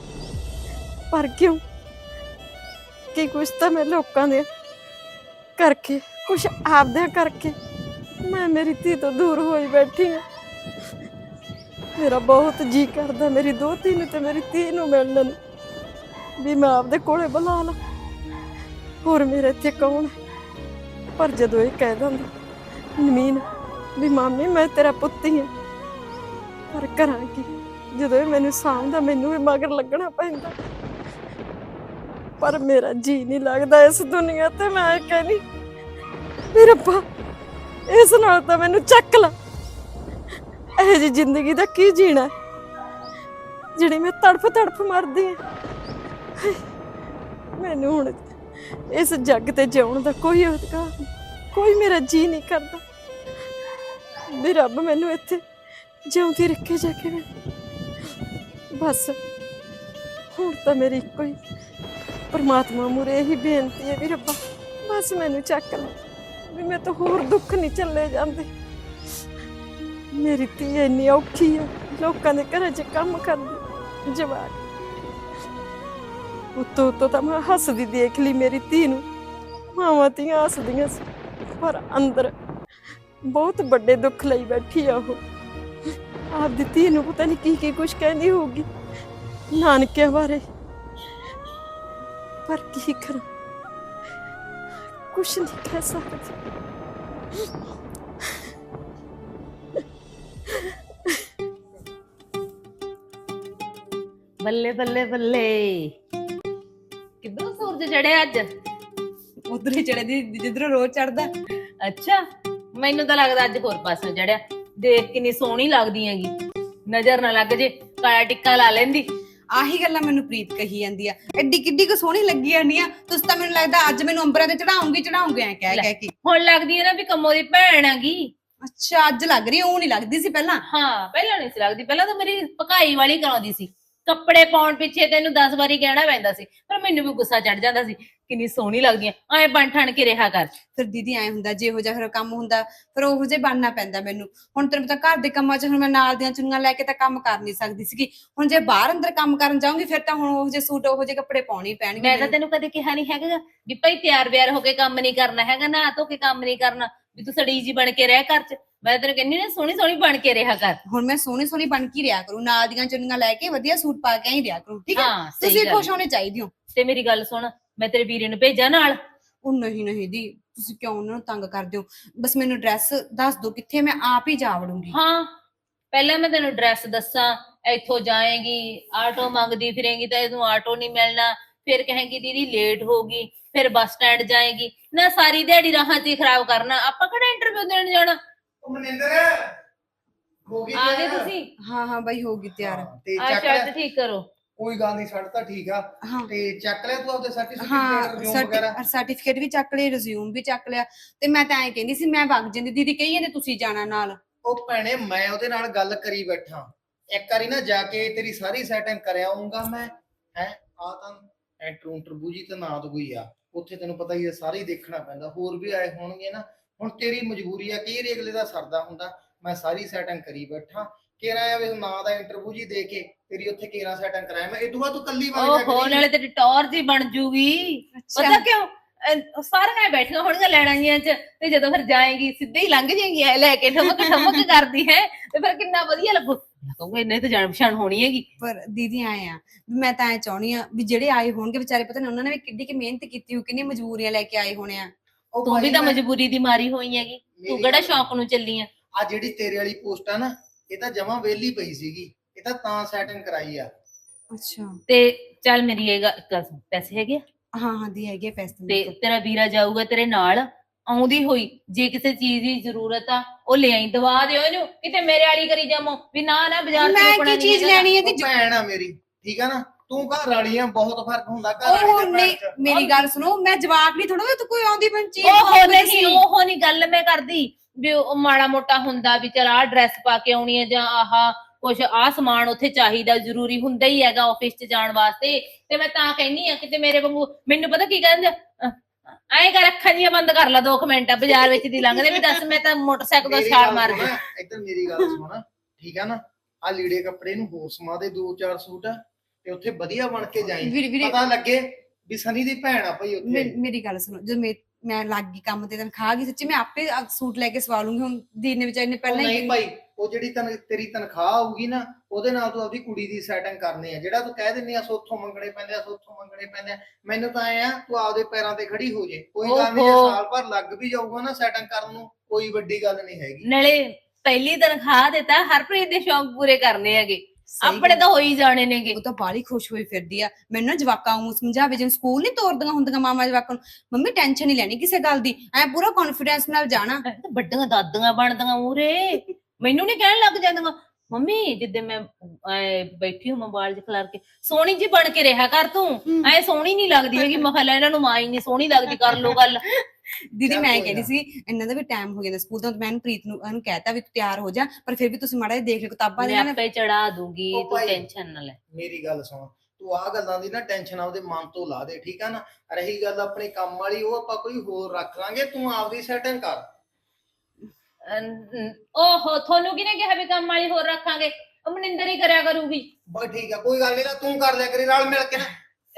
ਪਰ ਕਿਉਂ? ਕਿ ਕੁਛ ਤਾਂ ਮੈਂ ਲੋਕਾਂ ਦੇ ਕਰਕੇ, ਕੁਛ ਆਪਦਿਆਂ ਕਰਕੇ ਮੈਂ ਮੇਰੀ ਧੀ ਤੋਂ ਦੂਰ ਹੋਈ ਬੈਠੀ ਹਾਂ। ਮੇਰਾ ਬਹੁਤ ਜੀ ਕਰਦਾ, ਮੇਰੀ ਦੋਤੀ ਨੂੰ ਤੇ ਮੇਰੀ ਧੀ ਨੂੰ ਮਿਲਣ ਨੂੰ। ਵੀ ਮੈਂ ਆਪਦੇ ਕੋਲੇ ਬੁਲਾ ਲਾਂ। ਹੋਰ ਮੇਰੇ ਇੱਥੇ ਕੌਣ ਪਰ ਜਦੋਂ ਇਹ ਕਹਿ ਦਿੰਦਾ, ਨਮੀਨ, ਵੀ ਮਾਮੀ, ਮੈਂ ਤੇਰਾ ਪੁੱਤੀ ਹਾਂ। ਪਰ ਕਰਾਂ ਕੀ? ਜਦੋਂ ਇਹ ਮੈਨੂੰ ਸਾਂਭਦਾ, ਮੈਨੂੰ ਵੀ ਮਗਰ ਲੱਗਣਾ ਪੈਂਦਾ। ਪਰ ਮੇਰਾ ਜੀ ਨਹੀਂ ਲੱਗਦਾ ਇਸ ਦੁਨੀਆ ਤੇ, ਮੈਂ ਕਹਿੰਦੀ ਵੀ ਰੱਬਾ, ਇਸ ਨਾਲ ਤਾਂ ਮੈਨੂੰ ਚੱਕ ਲਾ। ਇਹੋ ਜਿਹੀ ਜ਼ਿੰਦਗੀ ਦਾ ਕੀ ਜੀਣਾ ਹੈ? ਜਿਹੜੀ ਮੈਂ ਤੜਫ ਤੜਫ ਮਰਦੀ ਹਾਂ। ਮੈਨੂੰ ਹੁਣ ਇਸ ਜੱਗ ਤੇ ਜਿਉਣ ਦਾ ਕੋਈ ਅਧਿਕਾਰ ਨਹੀਂ, ਕੋਈ ਮੇਰਾ ਜੀ ਨਹੀਂ ਕਰਦਾ। ਵੀ ਰੱਬ ਮੈਨੂੰ ਇੱਥੇ ਜਿਉਂਦੀ ਰੱਖੇ ਜਾ ਕੇ ਬਸ, ਹੁਣ ਤਾਂ ਮੇਰੀ ਇੱਕੋ ਹੀ ਪਰਮਾਤਮਾ ਮੂਰੇ ਇਹੀ ਬੇਨਤੀ ਹੈ ਵੀ ਰੱਬਾ, ਬਸ ਮੈਨੂੰ ਚੱਕ ਲੈ। ਵੀ ਮੈਂ ਤਾਂ ਹੋਰ ਦੁੱਖ ਨਹੀਂ ਚੱਲੇ ਜਾਂਦੇ। ਮੇਰੀ ਧੀ ਇੰਨੀ ਔਖੀ ਆ, ਲੋਕਾਂ ਦੇ ਘਰਾਂ 'ਚ ਕੰਮ ਕਰਦੀ, ਜਵਾਕ। ਉੱਤੋਂ ਉੱਤੋਂ ਤਾਂ ਮੈਂ ਹੱਸਦੀ ਦੇਖ ਲਈ ਮੇਰੀ ਧੀ ਨੂੰ। ਮਾਵਾਂ ਧੀਆਂ ਹੱਸਦੀਆਂ ਸੀ, ਪਰ ਅੰਦਰ ਬਹੁਤ ਵੱਡੇ ਦੁੱਖ ਲਈ ਬੈਠੀ ਆ ਉਹ। ਆਪਦੀ ਧੀ ਨੂੰ ਪਤਾ ਨਹੀਂ ਕੀ ਕੀ ਕੁਝ ਕਹਿੰਦੀ ਹੋਊਗੀ, ਨਾਨਕਿਆਂ ਬਾਰੇ। ਪਰ ਕੀ ਕਰਾਂ? ਕੁਛ ਨਹੀਂ ਕਹਿ ਸਕਦੀ। ਬੱਲੇ ਬੱਲੇ ਬੱਲੇ। ਕਿੱਧਰੋਂ ਸੂਰਜ ਚੜਿਆ ਅੱਜ? ਉਧਰ ਹੀ ਚੜੇ ਦੀ ਜਿੱਧਰੋਂ ਰੋਜ਼ ਚੜਦਾ ਅੱਛਾ ਮੈਨੂੰ ਤਾਂ ਲੱਗਦਾ ਅੱਜ ਹੋਰ ਪਾਸੋਂ ਚੜਿਆ ਦੇਖ ਕਿੰਨੀ ਸੋਹਣੀ ਲੱਗਦੀ ਹੈਗੀ। ਨਜ਼ਰ ਨਾ ਲੱਗ ਜੇ ਕਾਲਾ ਟਿੱਕਾ ਲਾ ਲੈਂਦੀ। ਆਹੀ ਗੱਲਾਂ ਮੈਨੂੰ ਪ੍ਰੀਤ ਕਹੀ ਜਾਂਦੀ ਆ। ਐਡੀ ਕਿੱਡੀ ਕੁ ਸੋਹਣੀ ਲੱਗੀ ਜਾਂਦੀ ਆ। ਤੁਸੀਂ ਤਾਂ ਮੈਨੂੰ ਲੱਗਦਾ ਅੱਜ ਮੈਨੂੰ ਅੰਬਰਾਂ ਤੇ ਚੜਾਉਂਗੀ ਚੜਾਉਂਗੇ ਐ ਕਹਿ। ਕਹਿ ਕੇ। ਹੁਣ ਲੱਗਦੀ ਹੈ ਨਾ ਵੀ ਕੰਮੋ ਦੀ ਭੈਣ ਹੈਗੀ। ਅੱਛਾ ਅੱਜ ਲੱਗ ਰਹੀ ਉਹ ਨਹੀਂ ਲੱਗਦੀ ਸੀ ਪਹਿਲਾਂ? ਹਾਂ ਪਹਿਲਾਂ ਨਹੀਂ ਸੀ ਲੱਗਦੀ। ਪਹਿਲਾਂ ਤਾਂ ਮੇਰੀ ਪਕਾਈ ਵਾਲੀ ਕਰਾਉਂਦੀ ਸੀ। ਕੱਪੜੇ ਪਾਉਣ ਪਿੱਛੇ ਤੈਨੂੰ 10 ਵਾਰੀ ਕਹਿਣਾ ਪੈਂਦਾ ਸੀ ਪਰ ਮੈਨੂੰ ਵੀ ਗੁੱਸਾ ਚੜ ਜਾਂਦਾ ਸੀ ਕਿੰਨੀ ਸੋਹਣੀ ਲੱਗਦੀ ਐ ਐ ਬਣ ਠਣ ਕੇ ਰਿਹਾ ਕਰ। ਫਿਰ ਦੀਦੀ ਐ ਹੁੰਦਾ ਜੇ ਇਹੋ ਜਿਹਾ ਫਿਰ ਕੰਮ ਹੁੰਦਾ ਫਿਰ ਉਹੋ ਜਿਹਾ ਬਣਨਾ ਪੈਂਦਾ ਮੈਨੂੰ। ਹੁਣ ਤੈਨੂੰ ਪਤਾ ਘਰ ਦੇ ਕੰਮਾਂ 'ਚ ਹੁਣ ਮੈਂ ਨਾਲ ਦੀਆਂ ਚੁੰਨੀਆਂ ਲੈ ਕੇ ਤਾਂ ਕੰਮ ਕਰ ਨਹੀਂ ਸਕਦੀ ਸੀਗੀ। ਹੁਣ ਜੇ ਬਾਹਰ ਅੰਦਰ ਕੰਮ ਕਰਨ ਜਾਊਂਗੀ ਫਿਰ ਤਾਂ ਹੁਣ ਉਹੋ ਜਿਹੇ ਸੂਟ ਉਹੋ ਜਿਹੇ ਕੱਪੜੇ ਪਾਉਣੇ ਹੀ ਪੈਣਗੇ ਮੈਂ ਤਾਂ। ਤੈਨੂੰ ਕਦੇ ਕਿਹਾ ਨਹੀਂ ਹੈਗਾ ਵੀ ਭਾਈ ਤਿਆਰ ਬਿਆਰ ਹੋ ਕੇ ਕੰਮ ਨਹੀਂ ਕਰਨਾ ਹੈਗਾ ਨਾ ਧੋ ਕੇ ਕੰਮ ਨਹੀਂ ਕਰਨਾ ਵੀ ਤੂੰ ਸੜੀ ਜੀ ਬਣ ਕੇ ਰਹਿ ਘਰ ਚ। ਮੈਂ ਤੈਨੂੰ ਕਹਿੰਦੀ ਨਾ ਸੋਹਣੀ ਸੋਹਣੀ ਬਣ ਕੇ ਰਿਹਾ ਕਰ। ਹੁਣ ਮੈਂ ਸੋਹਣੀ ਸੋਹਣੀ ਬਣ ਕੇ ਰਿਹਾ ਕਰੂੰ ਨਾਲ ਦੀਆਂ ਚੁੰਨੀਆਂ ਲੈ ਕੇ ਵਧੀਆ ਸੂਟ ਪਾ ਕੇ ਹੀ ਰਿਹਾ ਕਰੂੰ ਠੀਕ ਹੈ? ਹਾਂ ਸਹੀ ਤੁਸੀਂ ਗੱਲ ਖੁਸ਼ ਹੋਣੇ ਚਾਹੀਦੇ ਹੋ। ਤੇ ਮੇਰੀ ਗੱਲ ਸੁਣ ਮੈਂ ਤੇਰੇ ਵੀਰੇ ਨੂੰ ਭੇਜਾਂ ਨਾਲ? ਉਹ ਨਹੀਂ ਨਹੀਂ ਦੀ ਤੁਸੀਂ ਕਿਉਂ ਉਹਨਾਂ ਨੂੰ ਤੰਗ ਕਰਦੇ ਹੋ? ਬਸ ਮੈਨੂੰ ਐਡਰੈਸ ਦੱਸ ਦਿਓ ਕਿੱਥੇ ਮੈਂ ਆਪ ਹੀ ਜਾ ਵੜੂੰਗੀ। ਹਾਂ ਪਹਿਲਾਂ ਮੈਂ ਤੈਨੂੰ ਐਡਰੈਸ ਦੱਸਾਂ ਇੱਥੋਂ ਜਾਏਗੀ ਆਟੋ ਮੰਗਦੀ ਫਿਰੇਂਗੀ ਤਾਂ ਇਹਨੂੰ ਆਟੋ ਨਹੀਂ ਮਿਲਣਾ ਫਿਰ ਕਹੇਂਗੀ ਦੀਦੀ ਲੇਟ ਹੋਗੀ ਫਿਰ ਬੱਸ ਸਟੈਂਡ ਜਾਏਗੀ। ਨਾ ਸਾਰੀ ਦਿਹਾੜੀ ਰਾਹਾਂ 'ਚ ਹੀ ਖਰਾਬ ਕਰਨਾ ਆਪਾਂ ਕਿਹੜਾ ਇੰਟਰਵਿਊ ਦੇਣ ਜਾਣਾ? ਉਹ ਮਨਿੰਦਰ ਹੋ ਗਈ ਆ ਗਏ ਤਿਆਰ? ਤੁਸੀਂ? ਹਾਂ ਹਾਂ ਬਾਈ ਹੋ ਗਈ ਤਿਆਰ। ਹਾਂ, ਤੇ ਆ ਚੱਕ ਸ਼ਰਟ ਲਿਆ ਠੀਕ ਕਰੋ। ਕੋਈ ਗੱਲ ਨਹੀਂ ਛੱਡ ਤਾਂ ਠੀਕ ਆ। ਹਾਂ। ਤੇ ਚੱਕ ਲਿਆ ਤੂੰ ਆਪਦੇ ਸਰਟੀਫਿਕੇਟ ਹਾਂ ਰਿਜ਼ਿਊਮ ਵਗੈਰਾ? ਸਰਟੀਫਿਕੇਟ ਵੀ ਚੱਕ ਲਿਆ ਰਿਜ਼ਿਊਮ ਵੀ ਚੱਕ ਲਿਆ। ਤੇ ਮੈਂ ਤਾਂ ਐਂ ਕਹਿੰਦੀ ਸੀ ਮੈਂ ਵਗ ਜਾਂਦੀ ਦੀਦੀ ਕਹੀ ਜਾਂਦੇ ਤੁਸੀਂ ਜਾਣਾ ਨਾਲ। ਉਹ ਭੈਣੇ ਮੈਂ ਉਹਦੇ ਨਾਲ ਗੱਲ ਕਰੀ ਬੈਠਾ। ਇੱਕ ਵਾਰੀ ਨਾ ਜਾ ਕੇ ਤੇਰੀ ਸਾਰੀ ਸੈਟਿੰਗ ਕਰ ਆਉਂਗਾ ਮੈਂ। ਹੈ ਆ ਤਾਂ ਐਂਟਰ ਇੰਟਰਵਿਊ ਜੀ ਤਾਂ ਨਾ ਤਾਂ ਕੋਈ ਆ। ਉੱਥੇ ਤੈਨੂੰ ਪਤਾ ਹੀ ਹੈ ਸਾਰੇ ਹੀ ਦੇਖਣਾ ਪੈਂਦਾ। ਹੋਰ ਵੀ ਆਏ ਹੋਣਗੇ ਨਾ। ਹੁਣ ਤੇਰੀ ਮਜਬੂਰੀ ਆ ਕਿ ਅਗਲੇ ਦਾ ਸਰਦਾ ਹੁੰਦਾ। ਮੈਂ ਸਾਰੀ ਸੈਟਿੰਗ ਕਰੀ ਬੈਠਾ। ਕਿਹੜਾ ਆ ਵੀ ਨਾ ਦਾ ਇੰਟਰਵਿਊ ਜੀ ਦੇ ਕੇ ਤੇਰੀ ਉੱਥੇ ਕਿਹੜਾ ਸੈਟਿੰਗ ਕਰਾਇਆ। ਮੈਂ ਇਦੋਂ ਬਾਅਦ ਤੂੰ ਕੱਲੀ ਵਗ ਜਾ ਓਹੋ ਕਰੀ। ਨਾਲੇ ਤੇਰੀ ਟੌਰ ਜੀ ਬਣ ਜੂਗੀ। ਪਤਾ ਕਿਉਂ? ਅਹ ਸਾਰੀਆਂ ਬੈਠੀਆਂ ਹੋਣਗੀਆਂ ਲੈਣਾਂ ਜੀਆਂ ਚ ਤੇ ਜਦੋਂ ਫਿਰ ਜਾਏਗੀ ਸਿੱਧੇ ਹੀ ਲੰਘ ਜਾਏਗੀ ਐ ਲੈ ਕੇ ਠਮਕ ਠਮਕ ਕਰਦੀ ਹੈ। ਤੇ ਫਿਰ ਕਿੰਨਾ ਵਧੀਆ ਲੱਗੂ। ਕਹੂੰਗਾ ਇਹਨੇ ਤਾਂ ਜਾਣ ਪਛਾਣ ਹੋਣੀ ਹੈਗੀ। ਪਰ ਦੀਦੀ ਆਏ ਆ ਵੀ ਮੈਂ ਤਾਂ ਐ ਚਾਹਣੀ ਆ ਵੀ ਜਿਹੜੇ ਆਏ ਹੋਣਗੇ ਵਿਚਾਰੇ ਪਤਾ ਨਹੀਂ ਉਹਨਾਂ ਨੇ ਵੀ ਕਿੱਡੀ ਕਿ ਮਿਹਨਤ ਕੀਤੀ ਹੋ ਕਿੰਨੀ ਮਜਬੂਰੀਆਂ ਲੈ ਕੇ ਆਏ ਹੋਣੇ ਆ। ਤੂੰ ਵੀ ਤਾਂ ਮੈਂ- ਮਜਬੂਰੀ ਦੀ ਮਾਰੀ ਹੋਈ ਹੈਗੀ। ਤੂੰ ਕਿਹੜਾ ਸ਼ੌਕ ਨੂੰ ਚੱਲੀ ਆ? ਆ ਜਿਹੜੀ ਤੇਰੇ ਵਾਲੀ ਪੋਸਟ ਆ ਨਾ ਇਹ ਤਾਂ ਜਮਾ ਵੇਲੀ ਪਈ ਸੀਗੀ। ਇਹ ਤਾਂ ਤਾਂ ਸੈਟਿੰਗ ਕਰਾਈ ਆ। ਅੱਛਾ। ਤੇ ਚੱਲ ਮੇਰੀ ਇਹ ਗੱਲ ਗੱਲ ਸੁਣ, ਪੈਸੇ ਹੈਗੇ ਆ? ਹਾਂ ਹਾਂ ਦੀ ਹੈਗੇ ਪੈਸੇ ਤੇ ਮੇਰੇ। ਤੇਰਾ ਵੀਰਾ ਜਾਊਗਾ ਤੇਰੇ ਨਾਲ ਆਉਂਦੀ ਹੋਈ ਜੇ ਕਿਸੇ ਚੀਜ਼ ਦੀ ਜ਼ਰੂਰਤ ਆ ਉਹ ਲੈ ਆਈ ਦਵਾ ਦਿਓ ਇਹਨੂੰ ਕਿਤੇ ਮੇਰੇ ਵਾਲੀ ਕਰੀ ਜਾਮੋ ਵੀ ਨਾ ਨਾ ਬਾਜ਼ਾਰ ਮੈਂ ਕੀ ਚੀਜ਼ ਲੈਣੀ ਹੈ ਉਹ ਤੇ ਭੈਣ ਆ ਮੇਰੀ ਠੀਕ ਆ ਨਾ? ਤੂੰ ਘਰ ਵਾਲੀ ਆ ਬਹੁਤ ਫ਼ਰਕ ਹੁੰਦਾ। ਘਰ ਵਾਲੀ ਉਹ ਤੇ ਭੈਣ ਨਹੀਂ ਮੇਰੀ ਗੱਲ ਸੁਣੋ ਮੈਂ ਜਵਾਬ ਨਹੀਂ ਥੋੜਾ ਤੂੰ ਕੋਈ ਆਉਂਦੀ ਪੰਚੀ ਉਹ ਨਹੀਂ ਉਹ ਨਹੀਂ ਗੱਲ ਮੈਂ ਕਰਦੀ ਵੀ ਉਹ ਮਾੜਾ ਮੋਟਾ ਹੁੰਦਾ ਵੀ ਚਲ ਆਹ ਡਰੈਸ ਪਾ ਕੇ ਆਉਣੀ ਹੈ ਜਾਂ ਆਹ ਕੁਛ ਆਹ ਸਮਾਨ ਉੱਥੇ ਚਾਹੀਦਾ ਜ਼ਰੂਰੀ ਹੁੰਦਾ ਹੀ ਹੈਗਾ ਆਫਿਸ 'ਚ ਜਾਣ ਵਾਸਤੇ। ਤੇ ਮੈਂ ਤਾਂ ਕਹਿੰਨੀ ਆ ਕਿਤੇ ਮੇਰੇ ਵਾਂਗੂ ਮੈਨੂੰ ਪਤਾ ਕੀ ਕਹਿੰਦੇ ਐਂ ਕਰ ਅੱਖਾਂ ਜੀਆਂ ਬੰਦ ਕਰ ਲਾ 2 ਮਿੰਟ ਬਾਜ਼ਾਰ ਵਿੱਚ ਦੀ ਲੰਘਦੇ ਵੀ ਦੱਸ ਮੈਂ ਤਾਂ ਮੋਟਰਸਾਈਕਲ ਦਾ ਮੇਰੀ ਛਾਲ ਗੱਲ ਮਾਰ ਸੁਣ, ਗਈ ਇੱਧਰ ਮੇਰੀ ਗੱਲ ਸੁਣ ਠੀਕ ਆ ਨਾ? ਆ ਲੀੜੇ ਕੱਪੜੇ ਨੂੰ ਹੋਰ ਸਮਾ ਦੇ ਦੋ ਚਾਰ ਸੂਟ। ਤੇ ਉੱਥੇ ਵਧੀਆ ਬਣ ਕੇ ਜਾਈ। ਵੀਰੇ ਪਤਾ ਲੱਗੇ ਵੀ ਸਨੀ ਦੀ ਭੈਣ ਆ ਭਾਈ ਉੱਥੇ। ਮੇ- ਮੇਰੀ ਗੱਲ ਸੁਣੋ ਜਦੋਂ ਮੈਂ ਮੈਂ ਲੱਗ ਗਈ ਕੰਮ ਤੇ ਤਨਖਾਹ ਗਈ ਸੱਚੀ ਮੈਂ ਆਪੇ ਸੂਟ ਲੈ ਕੇ ਸਵਾ ਲੂੰਗੀ ਹੁਣ ਦੀਨ ਨੇ ਵਿਚਾਰੇ ਨੇ ਉਹ ਪਹਿਲਾਂ ਹੀ ਨਹੀਂ ਭਾਈ ਉਹ ਜਿਹੜੀ ਤਨ ਤੇਰੀ ਤਨਖਾਹ ਆਊਗੀ ਨਾ ਉਹਦੇ ਨਾਲ ਤੂੰ ਆਪਦੀ ਕੁੜੀ ਦੀ ਸੈਟਿੰਗ ਕਰਨੀ ਆ। ਜਿਹੜਾ ਤੂੰ ਕਹਿ ਦਿੰਨੀ ਆ ਸੋਥੋਂ ਮੰਗਣੇ ਪੈਂਦੇ ਆ ਸੋਥੋਂ ਮੰਗਣੇ ਪੈਂਦੇ ਆ ਮੈਨੂੰ ਤਾਂ ਐ ਆ ਤੂੰ ਆਪਦੇ ਪੈਰਾਂ ਤੇ ਖੜੀ ਹੋ ਜੇ। ਕੋਈ ਗੱਲ ਨਹੀਂ ਜੇ ਓਹੋ। ਸਾਲ ਭਰ ਲੱਗ ਵੀ ਜਾਊਗਾ ਨਾ ਸੈਟਿੰਗ ਕਰਨ ਨੂੰ ਕੋਈ ਵੱਡੀ ਗੱਲ ਨਹੀਂ ਹੈਗੀ। ਨਾਲੇ ਪਹਿਲੀ ਤਨਖਾਹ ਦਿੱਤਾ ਹਰਪ੍ਰੀਤ ਦੇ ਸ਼ੌਂਕ ਪੂਰੇ ਕਰਨੇ ਹੈਗੇ। ਸਹੀ ਆਪਣੇ ਗੱਲ। ਤਾਂ ਹੋ ਹੀ ਜਾਣੇ ਨੇਗੇ। ਉਹ ਤਾਂ ਬਾਲੀ ਖੁਸ਼ ਹੋਈ ਫਿਰਦੀ ਆ। ਮੈਨੂੰ ਨਾ ਜਵਾਕਾਂ ਨੂੰ ਸਮਝਾਵੇ ਜਿਵੇਂ ਸਕੂਲ ਨਹੀਂ ਤੋਰਦੀਆਂ ਹੁੰਦੀਆਂ ਮਾਮਾ ਜਵਾਕਾਂ ਨੂੰ। ਮੰਮੀ ਟੈਨਸ਼ਨ ਨਹੀਂ ਲੈਣੀ ਕਿਸੇ ਗੱਲ ਦੀ। ਐ ਪੂਰਾ ਕੌਨਫੀਡੈਂਸ ਨਾਲ ਜਾਣਾ। ਤਾਂ ਵੱਡੀਆਂ ਦਾਦੀਆਂ ਬਣਦੀਆਂ ਮੂਰੇ ਮੈਨੂੰ ਨਹੀਂ ਕਹਿਣ ਲੱਗ ਜਾਂਦੀਆਂ। ਮੰਮੀ ਜਿੱਦੇ ਮੈਂ ਐ ਬੈਠੀ ਹਾਂ ਮੋਬਾਈਲ 'ਚ ਖਲਾਰ ਕੇ। ਸੋਹਣੀ ਜੀ ਬਣ ਕੇ ਰਿਹਾ ਕਰ ਤੂੰ। ਹਮ। ਐ ਸੋਹਣੀ ਨਹੀਂ ਲੱਗਦੀ ਹੈਗੀ। ਮੈਂ ਕਿਹਾ ਲੈ ਇਹਨਾਂ ਨੂੰ ਮਾਂ ਹੀ ਨਹੀਂ ਸੋਹਣੀ ਲੱਗਦੀ। ਕਰ ਲੋ ਗੱਲ। ਦੀਦੀ ਮੈਂ ਕਹਿੰਦੀ। ਸੀ ਇਹਨਾਂ ਦਾ ਵੀ ਟਾਈਮ ਹੋ ਜਾਂਦਾ ਸਕੂਲ ਦਾ ਮੈਂ ਪ੍ਰੀਤ ਨੂੰ ਉਹਨੂੰ ਕਹਿਤਾ ਵੀ ਤੂੰ ਤਿਆਰ ਹੋ ਜਾ ਪਰ ਫਿਰ ਵੀ ਤੁਸੀਂ ਮਾੜਾ ਜਿਹਾ ਦੇਖ ਲਿਓ ਕਿਤਾਬਾਂ ਮੈਂ ਇਹਨਾਂ ਨੇ ਆਪੇ ਚੜਾ ਦੂੰਗੀ ਉਹ ਤੂੰ ਭਾਈ। ਟੈਨਸ਼ਨ ਨਾ ਲੈ। ਮੇਰੀ ਗੱਲ ਸੁਣ ਤੂੰ ਆ ਗੱਲਾਂ ਦੀ ਨਾ ਟੈਨਸ਼ਨ ਆਪਦੇ ਮਨ ਤੋਂ ਲਾ ਦੇ ਠੀਕ ਆ ਨਾ? ਰਹੀ ਗੱਲ ਆਪਣੇ ਕੰਮ ਵਾਲੀ ਉਹ ਆਪਾਂ ਕੋਈ ਹੋਰ ਰੱਖ ਲਾਂਗੇ ਤੂੰ ਆਪਦੀ ਸੈਟਿੰਗ ਕਰ। ਅਮ, ਓਹੋ ਤੁਹਾਨੂੰ ਕਿਹਨੇ ਕਿਹਾ ਵੀ ਕੰਮ ਵਾਲੀ ਹੋਰ ਰੱਖਾਂਗੇ? ਉਹ ਮਨਿੰਦਰ ਹੀ ਕਰਿਆ ਕਰੂਗੀ। ਬਸ ਠੀਕ ਆ ਕੋਈ ਗੱਲ ਨਹੀਂ ਨਾ ਤੂੰ ਕਰ ਲਿਆ ਕਰੀ ਰਲ ਮਿਲ ਕੇ ਨਾ।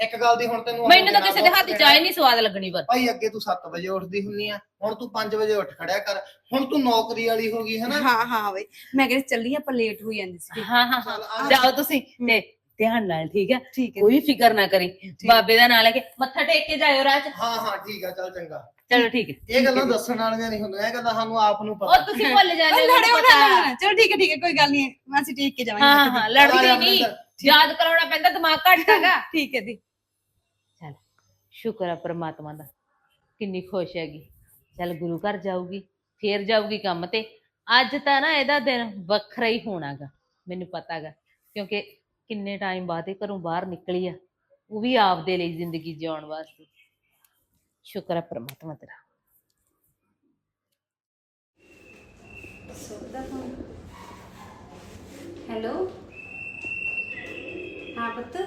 ਇੱਕ ਗੱਲ ਦੀ ਹੁਣ ਤੈਨੂੰ ਮੈਨੂੰ ਤਾਂ ਕਿਸੇ ਦੇ ਹੱਥ ਹੀ ਨਹੀਂ ਸਵਾਦ ਲੱਗਣੀ ਪਰ। ਭਾਈ ਅੱਗੇ ਤੂੰ 7 ਵਜੇ ਉੱਠਦੀ ਹੁੰਨੀ ਆ ਹੁਣ ਤੂੰ 5 ਵਜੇ ਉੱਠ ਖੜਿਆ ਕਰ। ਹੁਣ ਤੂੰ ਨੌਕਰੀ ਵਾਲੀ ਹੋ ਗਈ ਹਨਾ? ਹਾਂ ਹਾਂ ਬਈ। ਮੈਂ ਕਹਿੰਦੀ ਚੱਲੀ ਆਪਾਂ ਲੇਟ ਹੋ ਜਾਂਦੀ ਸੀ। ਹਾਂ ਹਾਂ ਹਾਂ। ਜਾਓ ਤੁਸੀਂ ਤੇ ਧਿਆਨ ਨਾਲ ਠੀਕ ਹੈ। ਕੋਈ ਫਿਕਰ ਨਾ ਕਰੀ। ਬਾਬੇ ਦਾ ਨਾਂ ਲੈ ਕੇ ਮੱਥਾ ਟੇਕ ਕੇ ਜਾਇਓ ਰਾਹ ਚ। ਹਾਂ ਹਾਂ ਠੀਕ ਆ ਚੱਲ ਚੰਗਾ। ਚਲੋ ਠੀਕ ਹੈ। ਇਹ ਗੱਲਾਂ ਦੱਸਣ ਵਾਲੀਆਂ ਨਹੀਂ ਹੁੰਦੀਆਂ ਇਹ ਗੱਲਾਂ ਸਾਨੂੰ ਆਪ ਨੂੰ ਉਹ ਪਤਾ ਤੁਸੀਂ ਭੁੱਲ ਜਾਂਦੇ ਹੋ ਲੜੇ ਮੈਨੂੰ ਹੋਣਾ ਪਤਾ ਚਲੋ ਠੀਕ ਹੈ ਠੀਕ ਹੈ ਕੋਈ ਗੱਲ ਨਹੀਂ। ਮੈਂ ਅਸੀਂ ਠੀਕ ਕੇ ਜਾਵਾਂਗੇ। ਹਾਂ ਹਾਂ ਲੜਦੀ ਜਾ ਨਹੀਂ। ਯਾਦ ਕਰਾਉਣਾ ਪੈਂਦਾ ਦਿਮਾਗ ਘੱਟ ਹੈਗਾ। ਠੀਕ ਹੈ ਦੀ ਸ਼ੁਕਰ ਆ ਪ੍ਰਮਾਤਮਾ ਦਾ। ਕਿੰਨੀ ਖੁਸ਼ ਹੈਗੀ। ਚੱਲ ਗੁਰੂ ਘਰ ਜਾਊਗੀ, ਫੇਰ ਜਾਊਗੀ ਕੰਮ ਤੇ। ਅੱਜ ਤਾਂ ਨਾ ਇਹਦਾ ਦਿਨ ਵੱਖਰਾ ਹੀ ਹੋਣਾਗਾ, ਮੈਨੂੰ ਪਤਾਗਾ। ਕਿਉਂਕਿ ਕਿੰਨੇ ਟਾਈਮ ਬਾਅਦ ਇਹ ਘਰੋਂ ਬਾਹਰ ਨਿਕਲੀ ਆ। ਉਹ ਵੀ ਆਪਦੇ ਲਈ ਜ਼ਿੰਦਗੀ ਜਿਉਣ ਵਾਸਤੇ। ਸ਼ੁਕਰ ਆ ਪ੍ਰਮਾਤਮਾ ਤੇਰਾ। ਹੈਲੋ? ਹਾਂ ਪੁੱਤ?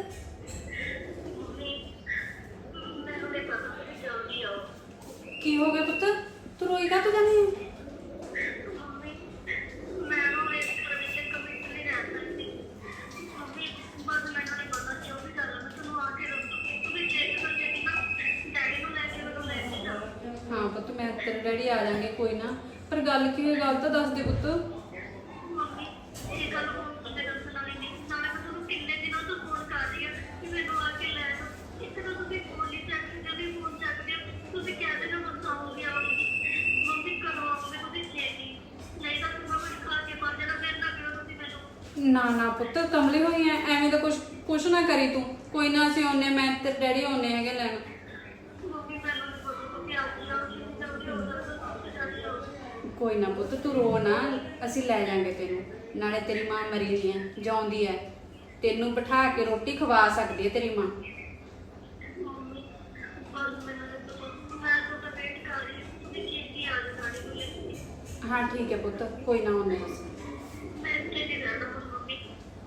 ਕੀ ਹੋ ਗਿਆ ਪੁੱਤ? ਤੂੰ ਰੋਈ ਕਾ ਤੂੰ ਜਾਨੀ ਹਾਂ ਪੁੱਤ ਮੈਂ ਤੇਰੇ ਡੈਡੀ ਆ ਜਾਣਗੇ ਕੋਈ ਨਾ। ਪਰ ਗੱਲ ਕੀ ਹੋਈ ਗੱਲ ਤਾਂ ਦੱਸ ਦੇ ਪੁੱਤ ਨਾ ਨਾ ਪੁੱਤ ਕਮਲੀ ਹੋਈ ਐ ਐਵੇਂ ਤਾਂ ਕੁਛ ਕੁਛ ਨਾ ਕਰੀ ਤੂੰ ਕੋਈ ਨਾ ਅਸੀਂ ਆਉਨੇ ਮੈਂ ਤੇ ਡੈਡੀ ਆਉਨੇ ਹੈਗੇ ਲੈਣ ਕੋਈ ਨਾ ਪੁੱਤ ਤੂੰ ਰੋ ਨਾ ਅਸੀਂ ਲੈ ਜਾਾਂਗੇ ਤੈਨੂੰ ਨਾਲੇ ਤੇਰੀ ਮਾਂ ਮਰੀ ਨਹੀਂ ਐ, ਜਿਉਂਦੀ ਐ। ਤੈਨੂੰ ਬਿਠਾ ਕੇ ਰੋਟੀ ਖਵਾ ਸਕਦੀ ਐ ਤੇਰੀ ਮਾਂ। ਹਾਂ, ਠੀਕ ਹੈ ਪੁੱਤ, ਕੋਈ ਨਾ ਆਉਨੇ ਅਸੀਂ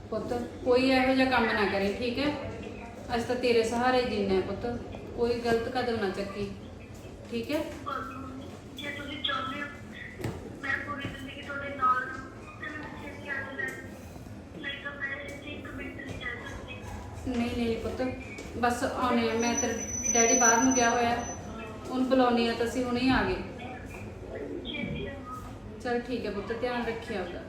ਪੁੱਤ, ਕੋਈ ਇਹੋ ਜਿਹਾ ਕੰਮ ਨਾ ਕਰੇ, ਠੀਕ ਹੈ ਅਸੀਂ ਤਾਂ ਤੇਰੇ ਸਹਾਰੇ ਹੀ ਜੀਨੇ ਪੁੱਤ, ਕੋਈ ਗਲਤ ਕਦਮ ਨਾ ਚੱਕੀ, ਠੀਕ ਹੈ ਨਹੀਂ ਨਹੀਂ ਪੁੱਤ। ਬਸ ਆਉਣੇ ਆ। ਮੈਂ ਤੇ ਡੈਡੀ ਬਾਹਰ ਨੂੰ ਗਿਆ ਹੋਇਆ। ਉਹਨੂੰ ਬੁਲਾਉਣੀ ਆ ਤਾਂ ਅਸੀਂ ਹੁਣੇ ਹੀ ਆ ਗਏ। ਚਲ ਠੀਕ ਹੈ ਪੁੱਤ, ਧਿਆਨ ਰੱਖਿਆ ਉਹਦਾ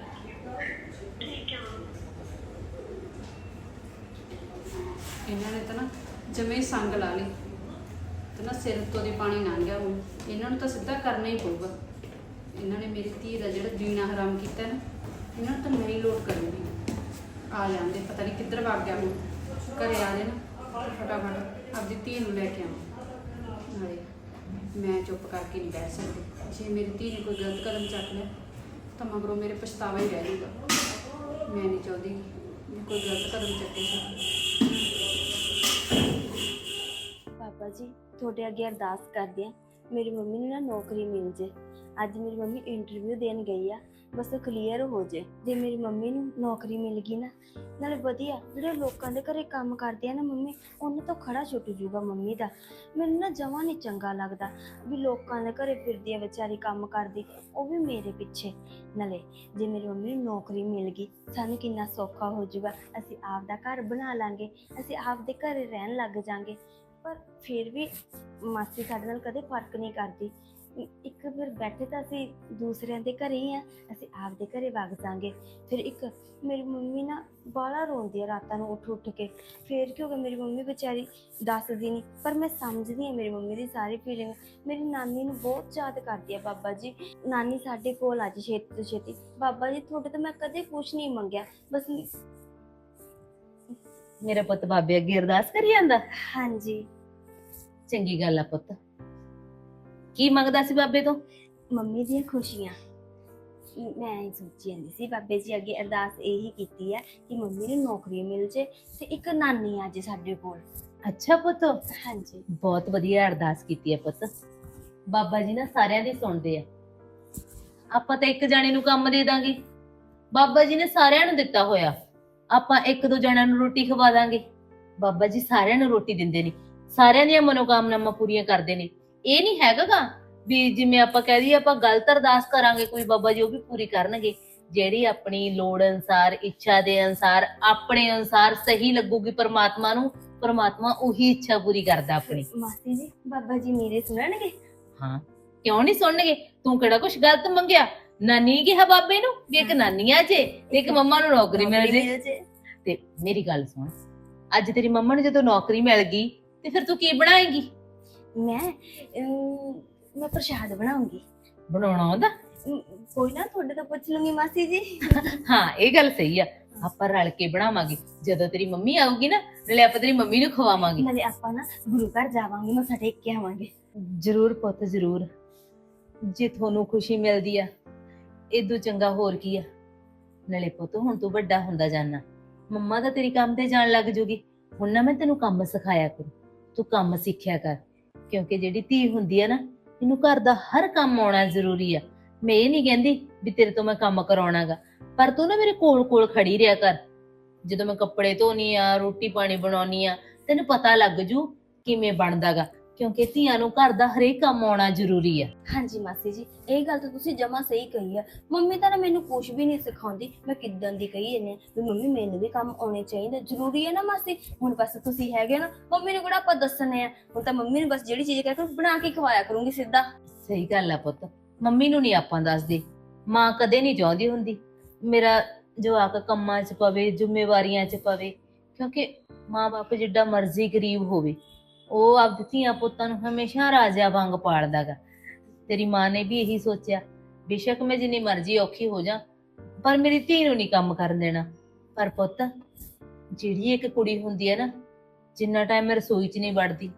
ਇਹਨਾਂ ਨੇ ਤਾਂ ਨਾ ਜਮੇ ਸੰਗ ਲਾ ਲਈ। ਤੇ ਨਾ ਸਿਰ ਤੋਂ ਦੀ ਪਾਣੀ ਲੰਘ ਗਿਆ ਹੁਣ। ਇਹਨਾਂ ਨੂੰ ਤਾਂ ਸਿੱਧਾ ਕਰਨਾ ਹੀ ਪਊਗਾ। ਇਹਨਾਂ ਨੇ ਮੇਰੀ ਧੀ ਦਾ ਜਿਹੜਾ ਜੀਣਾ ਹਰਾਮ ਕੀਤਾ ਨਾ, ਇਹਨਾਂ ਨੂੰ ਤਾਂ ਮੈਂ ਹੀ ਲੋਟ ਕਰੂੰਗੀ। ਆ ਜਾਂਦੇ, ਪਤਾ ਨਹੀਂ ਕਿੱਧਰ ਵਗ ਗਿਆ ਹੁਣ। ਘਰੇ ਆ ਜੇ ਨਾ, ਫਟਾਫਟ ਆਪਦੀ ਧੀ ਨੂੰ ਲੈ ਕੇ ਆਵਾਂ। ਨਾਲੇ ਮੈਂ ਚੁੱਪ ਕਰਕੇ ਨਹੀਂ ਬੈਠ ਸਕਦੀ। ਜੇ ਮੇਰੀ ਧੀ ਨੇ ਕੋਈ ਗਲਤ ਕਦਮ ਚੱਕ ਲਿਆ, ਤਾਂ ਮਗਰੋਂ ਮੇਰੇ ਪਛਤਾਵਾ ਹੀ ਰਹਿ ਜਾਊਗਾ। ਮੈਂ ਨਹੀਂ ਚਾਹੁੰਦੀ ਵੀ ਕੋਈ ਗਲਤ ਕਦਮ ਚੱਕੇ ਪਾਪਾ ਜੀ, ਤੁਹਾਡੇ ਅੱਗੇ ਅਰਦਾਸ ਕਰਦੇ ਆ ਮੇਰੀ ਮੰਮੀ ਨੂੰ ਨਾ ਨੌਕਰੀ ਮਿਲ ਜੇ। ਅੱਜ ਮੇਰੀ ਮੰਮੀ ਇੰਟਰਵਿਊ ਦੇਣ ਗਈ ਆ। ਬਸ ਕਲੀਅਰ ਹੋ ਜੇ। ਜੇ ਮੇਰੀ ਮੰਮੀ ਨੂੰ ਨੌਕਰੀ ਮਿਲ ਗਈ ਨਾ, ਨਾਲੇ ਵਧੀਆ, ਜਿਹੜੇ ਲੋਕਾਂ ਦੇ ਘਰੇ ਕੰਮ ਕਰਦੇ ਆ ਨਾ ਮੰਮੀ, ਉਹਨਾਂ ਤੋਂ ਖੜਾ ਛੁੱਟ ਜੂਗਾ ਮੰਮੀ ਦਾ। ਮੈਨੂੰ ਨਾ ਜਮਾਂ ਨਹੀਂ ਚੰਗਾ ਲੱਗਦਾ ਵੀ ਲੋਕਾਂ ਦੇ ਘਰੇ ਫਿਰਦੀ ਆ ਵਿਚਾਰੀ ਕੰਮ ਕਰਦੀ, ਉਹ ਵੀ ਮੇਰੇ ਪਿੱਛੇ। ਨਾਲੇ ਜੇ ਮੇਰੀ ਮੰਮੀ ਨੂੰ ਨੌਕਰੀ ਮਿਲ ਗਈ, ਸਾਨੂੰ ਕਿੰਨਾ ਸੌਖਾ ਹੋ ਜਾਊਗਾ ਅਸੀਂ ਆਪ ਦਾ ਘਰ ਬਣਾ ਲਾਂਗੇ, ਅਸੀਂ ਆਪ ਦੇ ਘਰੇ ਰਹਿਣ ਲੱਗ ਜਾਾਂਗੇ। ਪਰ ਫਿਰ ਵੀ ਮਾਸੀ ਸਾਡੇ ਨਾਲ ਕਦੇ ਫ਼ਰਕ ਨਹੀਂ ਕਰਦੀ। ਇੱਕ ਫਿਰ ਬੈਠੇ ਤਾਂ ਅਸੀਂ ਦੂਸਰਿਆਂ ਦੇ ਘਰੇ ਹੀ ਆ ਅਸੀਂ ਆਪ ਦੇ ਘਰੇ ਵਗ ਜਾਾਂਗੇ। ਫਿਰ ਇੱਕ ਮੇਰੀ ਮੰਮੀ ਨਾ ਬਾਲਾ ਰੋਂਦੀ ਆ ਰਾਤਾਂ ਨੂੰ ਉੱਠ ਉੱਠ ਕੇ। ਫਿਰ ਕੀ ਹੋ ਗਿਆ ਮੇਰੀ ਮੰਮੀ ਵਿਚਾਰੀ ਦੱਸਦੀ ਨਹੀਂ ਪਰ ਮੈਂ ਸਮਝਦੀ ਆ ਮੇਰੀ ਮੰਮੀ ਦੀ ਸਾਰੀ ਫੀਲਿੰਗ ਮੇਰੀ ਨਾਨੀ ਨੂੰ ਬਹੁਤ ਯਾਦ ਕਰਦੀ ਆ ਬਾਬਾ ਜੀ। ਨਾਨੀ ਸਾਡੇ ਕੋਲ ਅੱਜ ਛੇਤੀ ਤੋਂ ਛੇਤੀ। ਬਾਬਾ ਜੀ ਤੁਹਾਡੇ ਤੋਂ ਮੈਂ ਕਦੇ ਕੁਝ ਨਹੀਂ ਮੰਗਿਆ ਬਸ ਮੇਰਾ ਪੁੱਤ ਬਾਬੇ ਅੱਗੇ ਅਰਦਾਸ ਕਰੀ ਜਾਂਦਾ? ਹਾਂਜੀ। ਚੰਗੀ ਗੱਲ ਆ ਪੁੱਤ। ਕੀ ਮੰਗਦਾ ਸੀ ਬਾਬੇ ਤੋਂ? ਮੰਮੀ ਦੀਆਂ ਖੁਸ਼ੀਆਂ। ਮੈਂ ਇਹ ਸੋਚੀ ਜਾਂਦੀ ਸੀ ਬਾਬੇ ਜੀ ਅੱਗੇ ਅਰਦਾਸ ਇਹੀ ਕੀਤੀ ਹੈ ਕਿ ਮੰਮੀ ਨੂੰ ਨੌਕਰੀ ਮਿਲ ਜੇ ਤੇ ਇੱਕ ਨਾਨੀ ਆ ਜੇ ਸਾਡੇ ਕੋਲ। ਅੱਛਾ ਪੁੱਤ। ਹਾਂਜੀ। ਬਹੁਤ ਵਧੀਆ ਅਰਦਾਸ ਕੀਤੀ ਹੈ ਪੁੱਤ। ਬਾਬਾ ਜੀ ਨਾ ਸਾਰਿਆਂ ਦੀ ਸੁਣਦੇ ਆ। ਆਪਾਂ ਤਾਂ ਇੱਕ ਜਾਣੇ ਨੂੰ ਕੰਮ ਦੇ ਦਾਂਗੇ। ਬਾਬਾ ਜੀ ਨੇ ਸਾਰਿਆਂ ਨੂੰ ਦਿੱਤਾ ਹੋਇਆ। ਆਪਾਂ ਇੱਕ ਦੋ ਜਣਿਆਂ ਨੂੰ ਰੋਟੀ ਖਵਾ ਦਾਂਗੇ। ਬਾਬਾ ਜੀ ਸਾਰਿਆਂ ਨੂੰ ਰੋਟੀ ਦਿੰਦੇ ਨੇ। ਸਾਰਿਆਂ ਦੀਆਂ ਮਨੋਕਾਮਨਾਵਾਂ ਪੂਰੀਆਂ ਕਰਦੇ ਨੇ। ਇਹ ਨਹੀਂ ਹੈਗਾਗਾ ਵੀ ਜਿਵੇਂ ਆਪਾਂ ਕਹਿ ਦਈਏ ਆਪਾਂ ਗਲਤ ਅਰਦਾਸ ਕਰਾਂਗੇ ਕੋਈ ਬਾਬਾ ਜੀ ਉਹ ਵੀ ਪੂਰੀ ਕਰਨਗੇ। ਜਿਹੜੀ ਆਪਣੀ ਲੋੜ ਅਨਸਾਰ ਇੱਛਾ ਦੇ ਅਨਸਾਰ ਆਪਣੇ ਅਨਸਾਰ ਸਹੀ ਲੱਗੂਗੀ ਪਰਮਾਤਮਾ ਨੂੰ ਪਰਮਾਤਮਾ ਉਹੀ ਇੱਛਾ ਪੂਰੀ ਕਰਦਾ ਆਪਣੀ। ਮਾਸੀ ਜੀ ਬਾਬਾ ਜੀ ਮੇਰੇ ਸੁਣਨਗੇ? ਹਾਂ। ਕਿਉਂ ਨਹੀਂ ਸੁਣਨਗੇ? ਤੂੰ ਕਿਹੜਾ ਕੁਝ ਗਲਤ ਮੰਗਿਆ? ਨਾਨੀ ਕਿਹਾ ਬਾਬੇ ਨੂੰ ਵੀ ਇੱਕ ਨਾਨੀ ਆ ਜੇ ਤੇ ਇੱਕ ਮੰਮਾ ਨੂੰ ਨੌਕਰੀ ਮਿਲ ਜੇ। ਤੇ ਮੇਰੀ ਗੱਲ ਸੁਣ ਅੱਜ ਤੇਰੀ ਮੰਮਾ ਨੂੰ ਜਦੋਂ ਨੌਕਰੀ ਮਿਲ ਗਈ ਤੇ ਫਿਰ ਤੂੰ ਕੀ ਬਣਾਏਂਗੀ? ਮੈਂ ਅਮ, ਮੈਂ ਪ੍ਰਸ਼ਾਦ ਬਣਾਉਂਗੀ। ਬਣਾਉਣਾ ਆਉਂਦਾ ਕੋਈ ਨਾ ਤੁਹਾਡੇ ਤੋਂ ਪੁੱਛ ਲੂੰਗੀ ਮਾਸੀ ਜੀ। ਹਾਂ ਇਹ ਗੱਲ ਸਹੀ ਆ। ਆਪਾਂ ਰਲ ਕੇ ਬਣਾਵਾਂਗੇ। ਜਦੋਂ ਤੇਰੀ ਮੰਮੀ ਆਊਗੀ ਨਾ ਨਾਲੇ ਆਪਾਂ ਤੇਰੀ ਮੰਮੀ ਨੂੰ ਖਵਾਵਾਂਗੇ। ਨਾਲੇ ਆਪਾਂ ਨਾ ਗੁਰੂ ਘਰ ਜਾਵਾਂਗੇ ਮੱਥਾ ਟੇਕ ਕੇ ਆਵਾਂਗੇ। ਜ਼ਰੂਰ ਪੁੱਤ ਜ਼ਰੂਰ। ਜੇ ਤੁਹਾਨੂੰ ਖੁਸ਼ੀ ਮਿਲਦੀ ਆ ਇਦੋਂ ਚੰਗਾ ਹੋਰ ਕੀ ਆ? ਨਾਲੇ ਪੁੱਤ ਹੁਣ ਤੂੰ ਵੱਡਾ ਹੁੰਦਾ ਜਾਣਾ ਮੰਮਾ ਤਾਂ ਤੇਰੀ ਕੰਮ ਤੇ ਜਾਣ ਲੱਗ ਜੂਗੀ। ਹੁਣ ਨਾ ਮੈਂ ਤੈਨੂੰ ਕੰਮ ਸਿਖਾਇਆ ਕਰੂੰ। ਤੂੰ ਕੰਮ ਸਿੱਖਿਆ ਕਰ। ਕਿਉਂਕਿ ਜਿਹੜੀ ਧੀ ਹੁੰਦੀ ਆ ਨਾ, ਇਹਨੂੰ ਘਰ ਦਾ ਹਰ ਕੰਮ ਆਉਣਾ ਜ਼ਰੂਰੀ ਆ। ਮੈਂ ਇਹ ਨਹੀਂ ਕਹਿੰਦੀ ਵੀ ਤੇਰੇ ਤੋਂ ਮੈਂ ਕੰਮ ਕਰਾਉਣਾਗਾ, ਪਰ ਤੂੰ ਨਾ ਮੇਰੇ ਕੋਲ ਕੋਲ ਖੜੀ ਰਿਹਾ ਕਰ। ਜਦੋਂ ਮੈਂ ਕੱਪੜੇ ਧੋਨੀ ਆ, ਰੋਟੀ ਪਾਣੀ ਬਣਾਉਣੀ ਆ, ਤੈਨੂੰ ਪਤਾ ਲੱਗ ਜੂ ਕਿਵੇਂ ਬਣਦਾਗਾ। ਕਿਉਂਕਿ ਧੀਆਂ ਨੂੰ ਘਰ ਦਾ ਹਰੇਕ ਕੰਮ ਆਉਣਾ ਜ਼ਰੂਰੀ ਆ। ਹਾਂਜੀ ਮਾਸੀ ਜੀ ਇਹ ਗੱਲ ਤਾਂ ਤੁਸੀਂ ਜਮਾ ਸਹੀ ਕਹੀ ਆ। ਮੰਮੀ ਤਾਂ ਨਾ ਮੈਨੂੰ ਕੁਝ ਵੀ ਨਹੀਂ ਸਿਖਾਉਂਦੀ ਮੈਂ ਕਿੱਦਾਂ ਦੀ ਕਹੀ ਇਹਨੇ ਵੀ ਮੰਮੀ ਮੈਨੂੰ ਵੀ ਕੰਮ ਆਉਣੇ ਚਾਹੀਦੇ ਜ਼ਰੂਰੀ ਹੈ ਨਾ ਮਾਸੀ। ਹੁਣ ਬਸ ਤੁਸੀਂ ਹੈਗੇ ਨਾ ਮੰਮੀ ਨੂੰ ਕਿਹੜਾ ਆਪਾਂ ਦੱਸਣੇ ਆ? ਹੁਣ ਤਾਂ ਮੰਮੀ ਨੂੰ ਬਸ ਜਿਹੜੀ ਚੀਜ਼ ਕਹਿ ਕੇ ਬਣਾ ਕੇ ਖਵਾਇਆ ਕਰੂੰਗੀ ਸਿੱਧਾ। ਸਹੀ ਗੱਲ ਆ ਪੁੱਤ ਮੰਮੀ ਨੂੰ ਨਹੀਂ ਆਪਾਂ ਦੱਸਦੇ ਮਾਂ ਕਦੇ ਨਹੀਂ ਚਾਹੁੰਦੀ ਹੁੰਦੀ। ਮੇਰਾ ਜਵਾਕ ਕੰਮਾਂ 'ਚ ਪਵੇ ਜ਼ਿੰਮੇਵਾਰੀਆਂ 'ਚ ਪਵੇ ਕਿਉਂਕਿ ਮਾਂ-ਬਾਪ ਜਿੱਡਾ ਮਰਜ਼ੀ ਗਰੀਬ ਹੋਵੇ। ਉਹ ਆਪਦੀ ਧੀਆਂ ਪੁੱਤਾਂ ਨੂੰ ਹਮੇਸ਼ਾ ਰਾਜਿਆਂ ਵਾਂਗ ਪਾਲਦਾਗਾ। ਤੇਰੀ ਮਾਂ ਨੇ ਵੀ ਇਹੀ ਸੋਚਿਆ ਬੇਸ਼ੱਕ ਮੈਂ ਜਿੰਨੀ ਮਰਜ਼ੀ ਔਖੀ ਹੋ ਜਾ ਪਰ ਮੇਰੀ ਧੀ ਨੂੰ ਨਹੀਂ ਕੰਮ ਕਰਨ ਦੇਣਾ। ਪਰ ਪੁੱਤ ਜਿਹੜੀ ਇੱਕ ਕੁੜੀ ਹੁੰਦੀ ਹੈ ਨਾ ਜਿੰਨਾ ਟਾਈਮ ਰਸੋਈ 'ਚ ਨਹੀਂ ਵੜਦੀ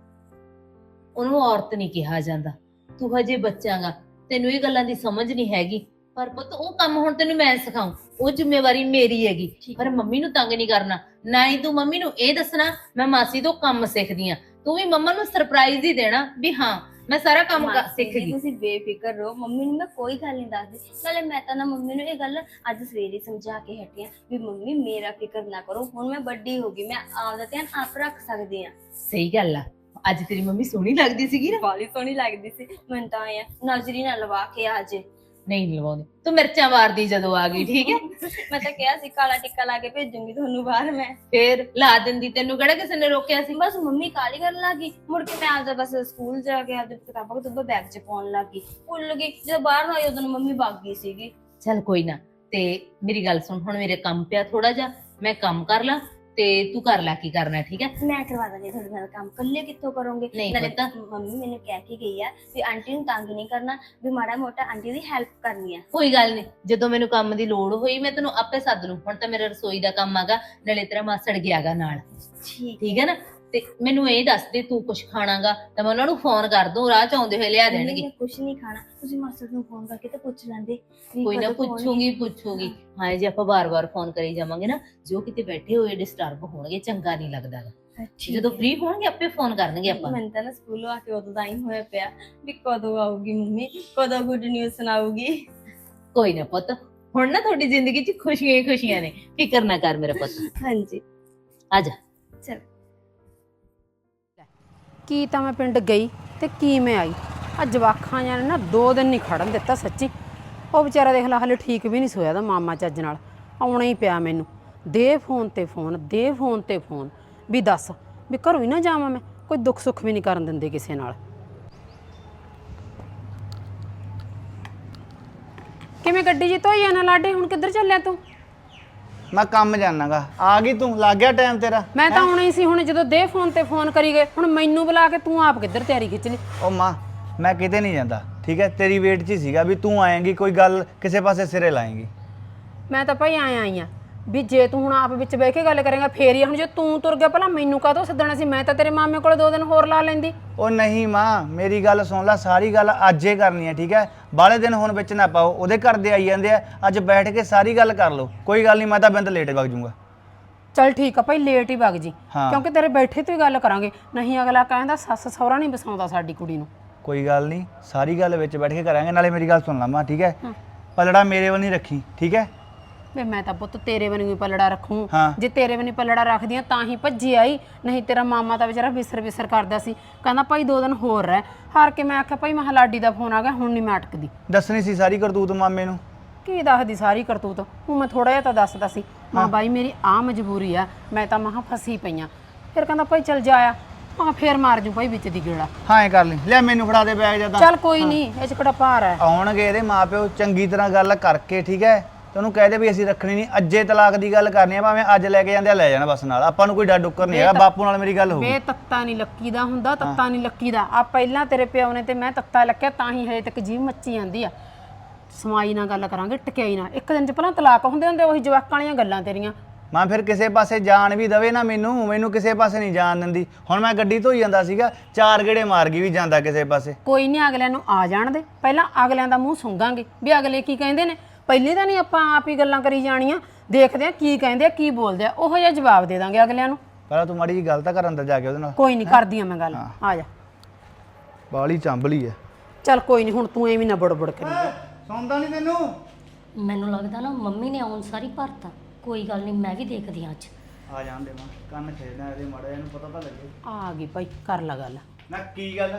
ਉਹਨੂੰ ਔਰਤ ਨਹੀਂ ਕਿਹਾ ਜਾਂਦਾ। ਤੂੰ ਹਜੇ ਬੱਚਾਂਗਾ ਤੈਨੂੰ ਇਹ ਗੱਲਾਂ ਦੀ ਸਮਝ ਨਹੀਂ ਹੈਗੀ। ਪਰ ਪੁੱਤ ਉਹ ਕੰਮ ਹੁਣ ਤੈਨੂੰ ਮੈਂ ਸਿਖਾਉਂ ਉਹ ਜ਼ਿੰਮੇਵਾਰੀ ਮੇਰੀ ਹੈਗੀ। ਪਰ ਮੰਮੀ ਨੂੰ ਤੰਗ ਨਹੀਂ ਕਰਨਾ ਨਾ ਹੀ ਤੂੰ ਮੰਮੀ ਨੂੰ ਇਹ ਦੱਸਣਾ ਮੈਂ ਮਾਸੀ ਤੋਂ ਕੰਮ ਸਿੱਖਦੀ ਆ। ਤੂੰ ਵੀ ਮੰਮਾ ਨੂੰ ਸਰਪ੍ਰਾਈਜ਼ ਹੀ ਦੇਣਾ ਵੀ ਹਾਂ ਮੈਂ ਸਾਰਾ ਕੰਮ ਕਰ- ਮਾਸੀ ਸਿੱਖ ਜੀ, ਗਈ। ਤੁਸੀਂ ਬੇਫਿਕਰ ਰਹੋ ਮੰਮੀ ਨੂੰ ਮੈਂ ਕੋਈ ਗੱਲ ਨਹੀਂ ਦੱਸਦੀ। ਨਾਲੇ ਮੈਂ ਤਾਂ ਨਾ ਮੰਮੀ ਨੂੰ ਇਹ ਗੱਲ ਅੱਜ ਸਵੇਰੇ ਸਮਝਾ ਕੇ ਹਟੀ ਆਂ ਵੀ ਮੰਮੀ ਮੇਰਾ ਫਿਕਰ ਨਾ ਕਰੋ ਹੁਣ ਮੈਂ ਵੱਡੀ ਹੋ ਗਈ ਮੈਂ ਆਪਦਾ ਧਿਆਨ ਆਪ ਰੱਖ ਸਕਦੀ ਆ। ਸਹੀ ਗੱਲ ਆ ਅੱਜ ਤੇਰੀ ਮੰਮੀ ਸੋਹਣੀ ਲੱਗਦੀ ਸੀਗੀ ਨਾ। ਬਾਲੀ ਸੋਹਣੀ ਲੱਗਦੀ ਸੀ ਮੈਨੂੰ ਤਾਂ ਆਇਆ ਨਜ਼ਰੀ ਨਾ ਲਵਾ ਕੇ ਆ ਜੇ। ਨਹੀਂ ਲਵਾਉਂਦੀ। ਤੂੰ ਮਿਰਚਾਂ ਮਾਰਦੀ ਜਦੋਂ ਆ ਗਈ ਠੀਕ ਹੈ? ਮੈਂ ਤਾਂ ਕਿਹਾ ਸੀ ਕਾਲਾ ਟਿੱਕਾ ਲਾ ਕੇ ਭੇਜੂੰਗੀ ਤੁਹਾਨੂੰ ਬਾਹਰ ਮੈਂ। ਫੇਰ ਲਾ ਦਿੰਦੀ ਤੈਨੂੰ ਕਿਹੜਾ ਕਿਸੇ ਨੇ ਰੋਕਿਆ ਸੀ? ਬਸ ਮੰਮੀ ਕਾਲੀ ਕਰਨ ਲੱਗੀ ਮੁੜ ਕੇ ਮੈਂ ਆਪਦਾ ਬਸ ਸਕੂਲ ਜਾ ਕੇ ਆਪਦੇ ਕਿਤਾਬਾਂ ਕਿਤਾਬਾਂ ਬੈਗ 'ਚ ਪਾਉਣ ਲੱਗੀ ਭੁੱਲ ਗਈ ਜਦੋਂ ਬਾਹਰ ਆਈ ਉਦੋਂ ਮੰਮੀ ਭੱਗ ਗਈ ਸੀਗੀ। ਚੱਲ ਕੋਈ ਨਾ ਤੇ ਮੇਰੀ ਗੱਲ ਸੁਣ ਹੁਣ ਮੇਰੇ ਕੰਮ ਪਿਆ ਥੋੜਾ ਜਿਹਾ ਮੈਂ ਕੰਮ ਕਰ ਲਾਂ ਤੇ ਤੂੰ ਕਰ ਲੈ ਕੀ ਕਰਨਾ ਠੀਕ ਹੈ? ਮੈਂ ਕਰਵਾ ਦਾਂਗੀ ਤੁਹਾਡੇ ਨਾਲ ਕੰਮ। ਕੱਲੇ ਕਿੱਥੋਂ ਕਰੋਗੇ? ਨਹੀਂ ਨਾਲੇ ਪਤਾ। ਮੰਮੀ ਮੈਨੂੰ ਕਹਿ ਕੇ ਗਈ ਆ ਵੀ ਆਂਟੀ ਨੂੰ ਤੰਗ ਨਹੀਂ ਕਰਨਾ ਵੀ ਮਾੜਾ ਮੋਟਾ ਆਂਟੀ ਦੀ ਹੈਲਪ ਕਰਨੀ ਆ। ਕੋਈ ਗੱਲ ਨਹੀਂ। ਜਦੋਂ ਮੈਨੂੰ ਕੰਮ ਦੀ ਲੋੜ ਹੋਈ ਮੈਂ ਤੈਨੂੰ ਆਪੇ ਸੱਦ ਲੂੰ ਹੁਣ ਤਾਂ ਮੇਰਾ ਰਸੋਈ ਦਾ ਕੰਮ ਆਗਾ ਨਾਲੇ ਤੇਰਾ ਮਾਸੜ ਗਿਆਗਾ ਨਾਲ। ਠੀਕ ਠੀਕ ਹੈ ਨਾ? ਤੇ ਮੈਨੂੰ ਇਹ ਦੱਸ ਦੇ ਤੂੰ ਕੁਝ ਖਾਣਾਗਾ ਤਾਂ ਮੈਂ ਉਹਨਾਂ ਨੂੰ ਫੋਨ ਕਰ ਦੂੰ ਰਾਹ ਚ ਆਉਂਦੇ ਹੋਏ ਲਿਆ ਦੇਣਗੇ। ਕੁਝ ਨਹੀਂ ਖਾਣਾ। ਤੁਸੀਂ ਮਾਸਟਰ ਨੂੰ ਫੋਨ ਕਰਕੇ ਤੇ ਪੁੱਛ ਲੈਂਦੇ। ਵੀ ਕੋਈ ਨਾ ਕਦੋਂ phone ਪੁੱਛੂਗੀ ਪੁੱਛੂਗੀ। ਹਾਂ ਜੇ ਆਪਾਂ ਬਾਰ-ਬਾਰ ਫੋਨ ਕਰੀ ਜਾਵਾਂਗੇ ਨਾ ਜੋ ਕਿਤੇ ਬੈਠੇ ਹੋਏ ਡਿਸਟਰਬ ਹੋਣਗੇ ਚੰਗਾ ਨਹੀਂ ਲੱਗਦਾ ਗਾ। ਹੈ। ਠੀਕ ਜਦੋਂ ਹੈ। ਫ੍ਰੀ ਹੋਣਗੇ ਆਪੇ ਫੋਨ ਕਰਨਗੇ ਆਪਾਂ। ਮੈਨੂੰ ਤਾਂ ਨਾ ਸਕੂਲੋਂ ਆ ਕੇ ਉਦੋਂ ਦਾ ਹੀ ਹੋਇਆ ਪਿਆ ਵੀ ਕਦੋਂ ਆਊਗੀ ਮੰਮੀ ਕਦੋਂ ਗੁੱਡ ਨਿਊਜ਼ ਸੁਣਾਊਗੀ। ਕੋਈ ਨਾ ਪੁੱਤ ਹੁਣ ਨਾ ਤੁਹਾਡੀ ਜ਼ਿੰਦਗੀ 'ਚ ਖੁਸ਼ੀਆਂ ਹੀ ਖੁਸ਼ੀਆਂ ਨੇ। ਫਿਕਰ ਨਾ ਕਰ ਮੇਰਾ ਪੁੱਤ। ਹਾਂਜੀ। ਆ ਜਾ। ਚਲ। ਕੀ ਤਾਂ ਮੈਂ ਪਿੰਡ ਗਈ ਤੇ ਕੀ ਮੈਂ ਆਈ? ਆ ਜਵਾਖਾਂ ਜਾਂ ਨੇ ਨਾ ਦੋ ਦਿਨ ਨਹੀਂ ਖੜਨ ਦਿੱਤਾ ਸੱਚੀ। ਉਹ ਵਿਚਾਰਾ ਦੇਖ ਲਾ, ਹਲੇ ਠੀਕ ਵੀ ਨਹੀਂ ਸੋਇਆ ਦਾ ਮਾਮਾ ਚੱਜ ਨਾਲ। ਆਉਣਾ ਹੀ ਪਿਆ ਮੈਨੂੰ। ਦੇ ਫੋਨ ਤੇ ਫੋਨ, ਦੇ ਫੋਨ ਤੇ ਫੋਨ। ਵੀ ਦੱਸ ਵੀ ਘਰੋਂ ਹੀ ਨਾ ਜਾਵਾਂ ਮੈਂ, ਕੋਈ ਦੁੱਖ ਸੁੱਖ ਵੀ ਨਹੀਂ ਕਰਨ ਦਿੰਦੇ ਕਿਸੇ ਨਾਲ। ਕਿਵੇਂ ਗੱਡੀ ਜੀ ਧੋਈ ਆ ਨਾ ਲਾਡੇ, ਹੁਣ ਕਿੱਧਰ ਚੱਲਿਆ ਤੂੰ? ਮੈਂ ਕੰਮ ਜਾਣਾਗਾ। ਆ ਗਈ ਤੂੰ ਲੱਗ ਗਿਆ ਟਾਈਮ ਤੇਰਾ? ਮੈਂ ਤਾਂ ਆਉਣਾ ਹੀ ਸੀ ਹੁਣ ਜਦੋਂ ਦੇ ਫੋਨ ਤੇ ਫੋਨ ਕਰੀ ਗਏ। ਹੁਣ ਮੈਨੂੰ ਬੁਲਾ ਕੇ ਤੂੰ ਆਪ ਕਿੱਧਰ ਤਿਆਰੀ ਖਿੱਚ ਲਈ ਉਹ ਮਾਂ ਮੈਂ ਕਿਤੇ ਨਹੀਂ ਜਾਂਦਾ ਠੀਕ ਹੈ? ਤੇਰੀ ਵੇਟ 'ਚ ਹੀ ਸੀਗਾ ਵੀ ਤੂੰ ਆਏਂਗੀ ਕੋਈ ਗੱਲ ਕਿਸੇ ਪਾਸੇ ਸਿਰੇ ਲਾਏਂਗੀ। ਮੈਂ ਤਾਂ ਭਾਈ ਆਇਆ ਆਈ ਆ। ਵੀ ਜੇ ਤੂੰ ਹੁਣ ਆਪ ਵਿੱਚ ਬਹਿ ਕੇ ਗੱਲ ਕਰੇਗਾ ਫੇਰ ਹੀ ਆ। ਹੁਣ ਜੇ ਤੂੰ ਤੁਰ ਗਿਆ ਭਲਾ ਮੈਨੂੰ ਕਾਹਤੋਂ ਸੱਦਣਾ ਸੀ? ਮੈਂ ਤਾਂ ਤੇਰੇ ਮਾਮੇ ਕੋਲ ਦੋ ਦਿਨ ਹੋਰ ਲਾ ਲੈਂਦੀ। ਉਹ ਨਹੀਂ ਮਾਂ ਮੇਰੀ ਗੱਲ ਸੁਣ ਲੈ ਸਾਰੀ ਗੱਲ ਅੱਜ ਹੀ ਕਰਨੀ ਹੈ ਠੀਕ ਹੈ? ਬਾਲੇ ਦਿਨ ਹੁਣ ਵਿੱਚ ਨਾ ਪਾਓ ਉਹਦੇ ਘਰ ਦੇ ਆਈ ਜਾਂਦੇ ਆ ਅੱਜ ਬੈਠ ਕੇ ਸਾਰੀ ਗੱਲ ਕਰ ਲਓ। ਕੋਈ ਗੱਲ ਨਹੀਂ ਮੈਂ ਤਾਂ ਬਿੰਦ ਲੇਟ ਵਗ ਜਾਊਂਗਾ। ਚੱਲ ਠੀਕ ਆ ਭਾਈ ਲੇਟ ਹੀ ਵਗ ਜੀ। ਹਾਂ। ਕਿਉਂਕਿ ਤੇਰੇ ਬੈਠੇ ਤੋਂ ਹੀ ਗੱਲ ਕਰਾਂਗੇ। ਨਹੀਂ ਅਗਲਾ ਕਹਿੰਦਾ ਸੱਸ ਸਹੁਰਾ ਨਹੀਂ ਬਸਾਉਂਦਾ ਸਾਡੀ ਕੁੜੀ ਨੂੰ। ਕੋਈ ਗੱਲ ਨਹੀਂ ਸਾਰੀ ਗੱਲ ਵਿੱਚ ਬੈਠ ਕੇ ਕਰਾਂਗੇ ਨਾਲੇ ਮੇਰੀ ਗੱਲ ਸੁਣ ਲਾ ਮਾਂ ਠੀਕ ਹੈ। ਪਲੜਾ ਮੇਰੇ ਵੱਲ ਨਹੀਂ ਰੱਖੀ ਠੀਕ ਹੈ? ਵੇ ਮੈਂ ਤਾਂ ਪੁੱਤ ਤੇਰੇ ਬਣੀ ਹੀ ਪਲੜਾ ਰੱਖੂੰ। ਹਾਂ। ਜੇ ਤੇਰੇ ਬਣੀ ਪਲੜਾ ਰੱਖਦੀਆਂ ਤਾਂ ਹੀ ਭੱਜੀ ਆਈ। ਨਹੀਂ ਤੇਰਾ ਮਾਮਾ ਤਾਂ ਵਿਚਾਰਾ ਵਿਸਰ ਵਿਸਰ ਕਰਦਾ ਸੀ। ਕਹਿੰਦਾ ਭਾਈ ਦੋ ਦਿਨ ਹੋਰ ਰਹਿ। ਹਾਰ ਕੇ ਮੈਂ ਆਖਿਆ ਭਾਈ ਮੈਂ ਲਾਡੀ ਦਾ ਫੋਨ ਆ ਗਿਆ ਹੁਣ ਨਹੀਂ ਮੈਂ ਅਟਕਦੀ। ਦੱਸਣੀ ਸੀ ਸਾਰੀ ਕਰਤੂਤ ਮਾਮੇ ਨੂੰ? ਕੀ ਦੱਸਦੀ ਸਾਰੀ ਕਰਤੂਤ? ਹੁਣ ਮੈਂ ਥੋੜਾ ਜਿਹਾ ਤਾਂ ਦੱਸਦਾ ਸੀ। ਮਾਂ ਬਾਈ ਮੇਰੀ ਆ ਮਜਬੂਰੀ ਆ ਮੈਂ ਤਾਂ ਮਹਾ ਫਸੀ ਪਈਆਂ ਫਿਰ ਕਹਿੰਦਾ ਭਾਈ ਚੱਲ ਜਾ ਆ। ਫੇਰ ਮਾਰ ਜੂ ਭਾਈ ਵਿੱਚ ਦੀ ਗੇੜਾ। ਹਾਂ ਐ ਕਰ ਲਈ। ਲੈ ਮੈਨੂੰ ਫੜਾ ਦੇ ਬੈਗ ਜਾਂ ਤਾਂ। ਚੱਲ ਕੋਈ ਨਹੀਂ ਇਹ ਚ ਕਿਹੜਾ ਭਾਰ ਹੈ ਆਉਣਗੇ ਇਹਦੇ ਮਾਪਿਓ ਚੰਗੀ ਤਰ੍ਹਾਂ ਗੱਲ ਕਰਕੇ ਠੀਕ ਹੈ? ਤੇ ਉਹਨੂੰ ਕਹਿ ਦੇ ਵੀ ਅਸੀਂ ਰੱਖਣੀ ਨਹੀਂ। ਅੱਜੇ ਤਲਾਕ ਦੀ ਗੱਲ ਕਰਨੀ ਆ ਭਾਵੇਂ ਅੱਜ ਲੈ ਕੇ ਜਾਂਦੇ ਆ ਲੈ ਜਾਣਾ ਬਸ ਨਾਲ। ਆਪਾਂ ਨੂੰ ਕੋਈ ਡਰ ਡੁੱਕਰ ਨਹੀਂ ਹੈਗਾ ਬਾਪੂ ਨਾਲ ਮੇਰੀ ਗੱਲ ਹੋਊਗੀ। ਵੇ ਤੱਤਾ ਨਹੀਂ ਲੱਕੀ ਦਾ ਹੁੰਦਾ ਤੱਤਾ ਨਹੀਂ ਲੱਕੀ ਦਾ ਆ ਪਹਿਲਾਂ ਤੇਰੇ ਪਿਓ ਨੇ ਤੇ ਮੈਂ ਤੱਤਾ ਲੱਕਿਆ ਤਾਂ ਹੀ ਹਜੇ ਤੱਕ ਜੀਵ ਮੱਚੀ ਜਾਂਦੀ ਆ। ਸਮਾਈ ਨਾਲ ਗੱਲ ਕਰਾਂਗੇ ਟਕਿਆਈ ਨਾਲ। ਇੱਕ ਦਿਨ ਚ ਪਹਿਲਾਂ ਤਲਾਕ ਹੁੰਦੇ ਹੁੰਦੇ ਉਹੀ ਜਵਾਕਾਂ ਵਾਲੀਆਂ ਗੱਲਾਂ ਤੇਰੀਆਂ। ਮਾਂ ਫਿਰ ਕਿਸੇ ਪਾਸੇ ਜਾਣ ਵੀ ਦਵੇ ਨਾ ਮੈਨੂੰ ਮੈਨੂੰ ਕਿਸੇ ਪਾਸੇ ਨਹੀਂ ਜਾਣ ਦਿੰਦੀ। ਹੁਣ ਮੈਂ ਗੱਡੀ ਧੋਈ ਜਾਂਦਾ ਸੀਗਾ ਚਾਰ ਗੇੜੇ ਮਾਰ ਗਈ ਵੀ ਜਾਂਦਾ ਕਿਸੇ ਪਾਸੇ। ਕੋਈ ਨਹੀਂ ਅਗਲਿਆਂ ਨੂੰ ਆ ਜਾਣ ਦੇ। ਪਹਿਲਾਂ ਅਗਲਿਆਂ ਦਾ ਮੂੰਹ ਸੁੰਘਾਂਗੇ। ਵੀ ਅਗਲੇ ਕੀ ਕਹਿੰਦੇ ਨੇ? ਪਹਿਲੇ ਤਾਂ ਨਹੀਂ ਆਪਾਂ ਆਪ ਹੀ ਗੱਲਾਂ ਕਰੀ ਜਾਣੀਆਂ ਦੇਖਦੇ ਆ ਕੀ ਕਹਿੰਦੇ ਆ ਕੀ ਬੋਲਦੇ ਆ ਉਹੋ ਜਿਹਾ ਜਵਾਬ ਦੇ ਦਾਂਗੇ ਅਗਲਿਆਂ ਨੂੰ। ਪਹਿਲਾਂ ਤੂੰ ਮਾੜੀ ਜੀ ਗੱਲ ਤਾਂ ਕਰ ਅੰਦਰ ਜਾ ਕੇ ਉਹਦੇ ਨਾਲ। ਕੋਈ ਨਹੀਂ ਕਰਦੀ ਆ ਮੈਂ ਗੱਲ। ਆ ਜਾ। ਬਾਲੀ ਚੰਬਲੀ ਐ। ਚੱਲ ਕੋਈ ਨਹੀਂ ਹੁਣ ਤੂੰ ਐਵੇਂ ਨਾ ਬੜਬੜ ਕਰੀ। ਜਾ। ਸੌਂਦਾ ਨਹੀਂ ਤੈਨੂੰ? ਮੈਨੂੰ ਲੱਗਦਾ ਨਾ ਮੰਮੀ ਨੇ ਆਉਣ ਸਾਰੀ ਭਰਤਾ। ਕੋਈ ਗੱਲ ਨਹੀਂ ਮੈਂ ਵੀ ਦੇਖਦੀ ਹਾਂ ਅੱਜ। ਆ ਜਾਣ ਦੇ ਮਾਂ ਕੰਨ ਖੇਡਣਾ ਇਹਦੇ ਮਾੜਾ ਇਹਨੂੰ ਪਤਾ ਤਾਂ ਲੱਗੇ। ਆ ਗਈ ਭਾਈ ਕਰ ਲਾ ਗੱਲ। ਨਾ ਕੀ ਗੱਲ?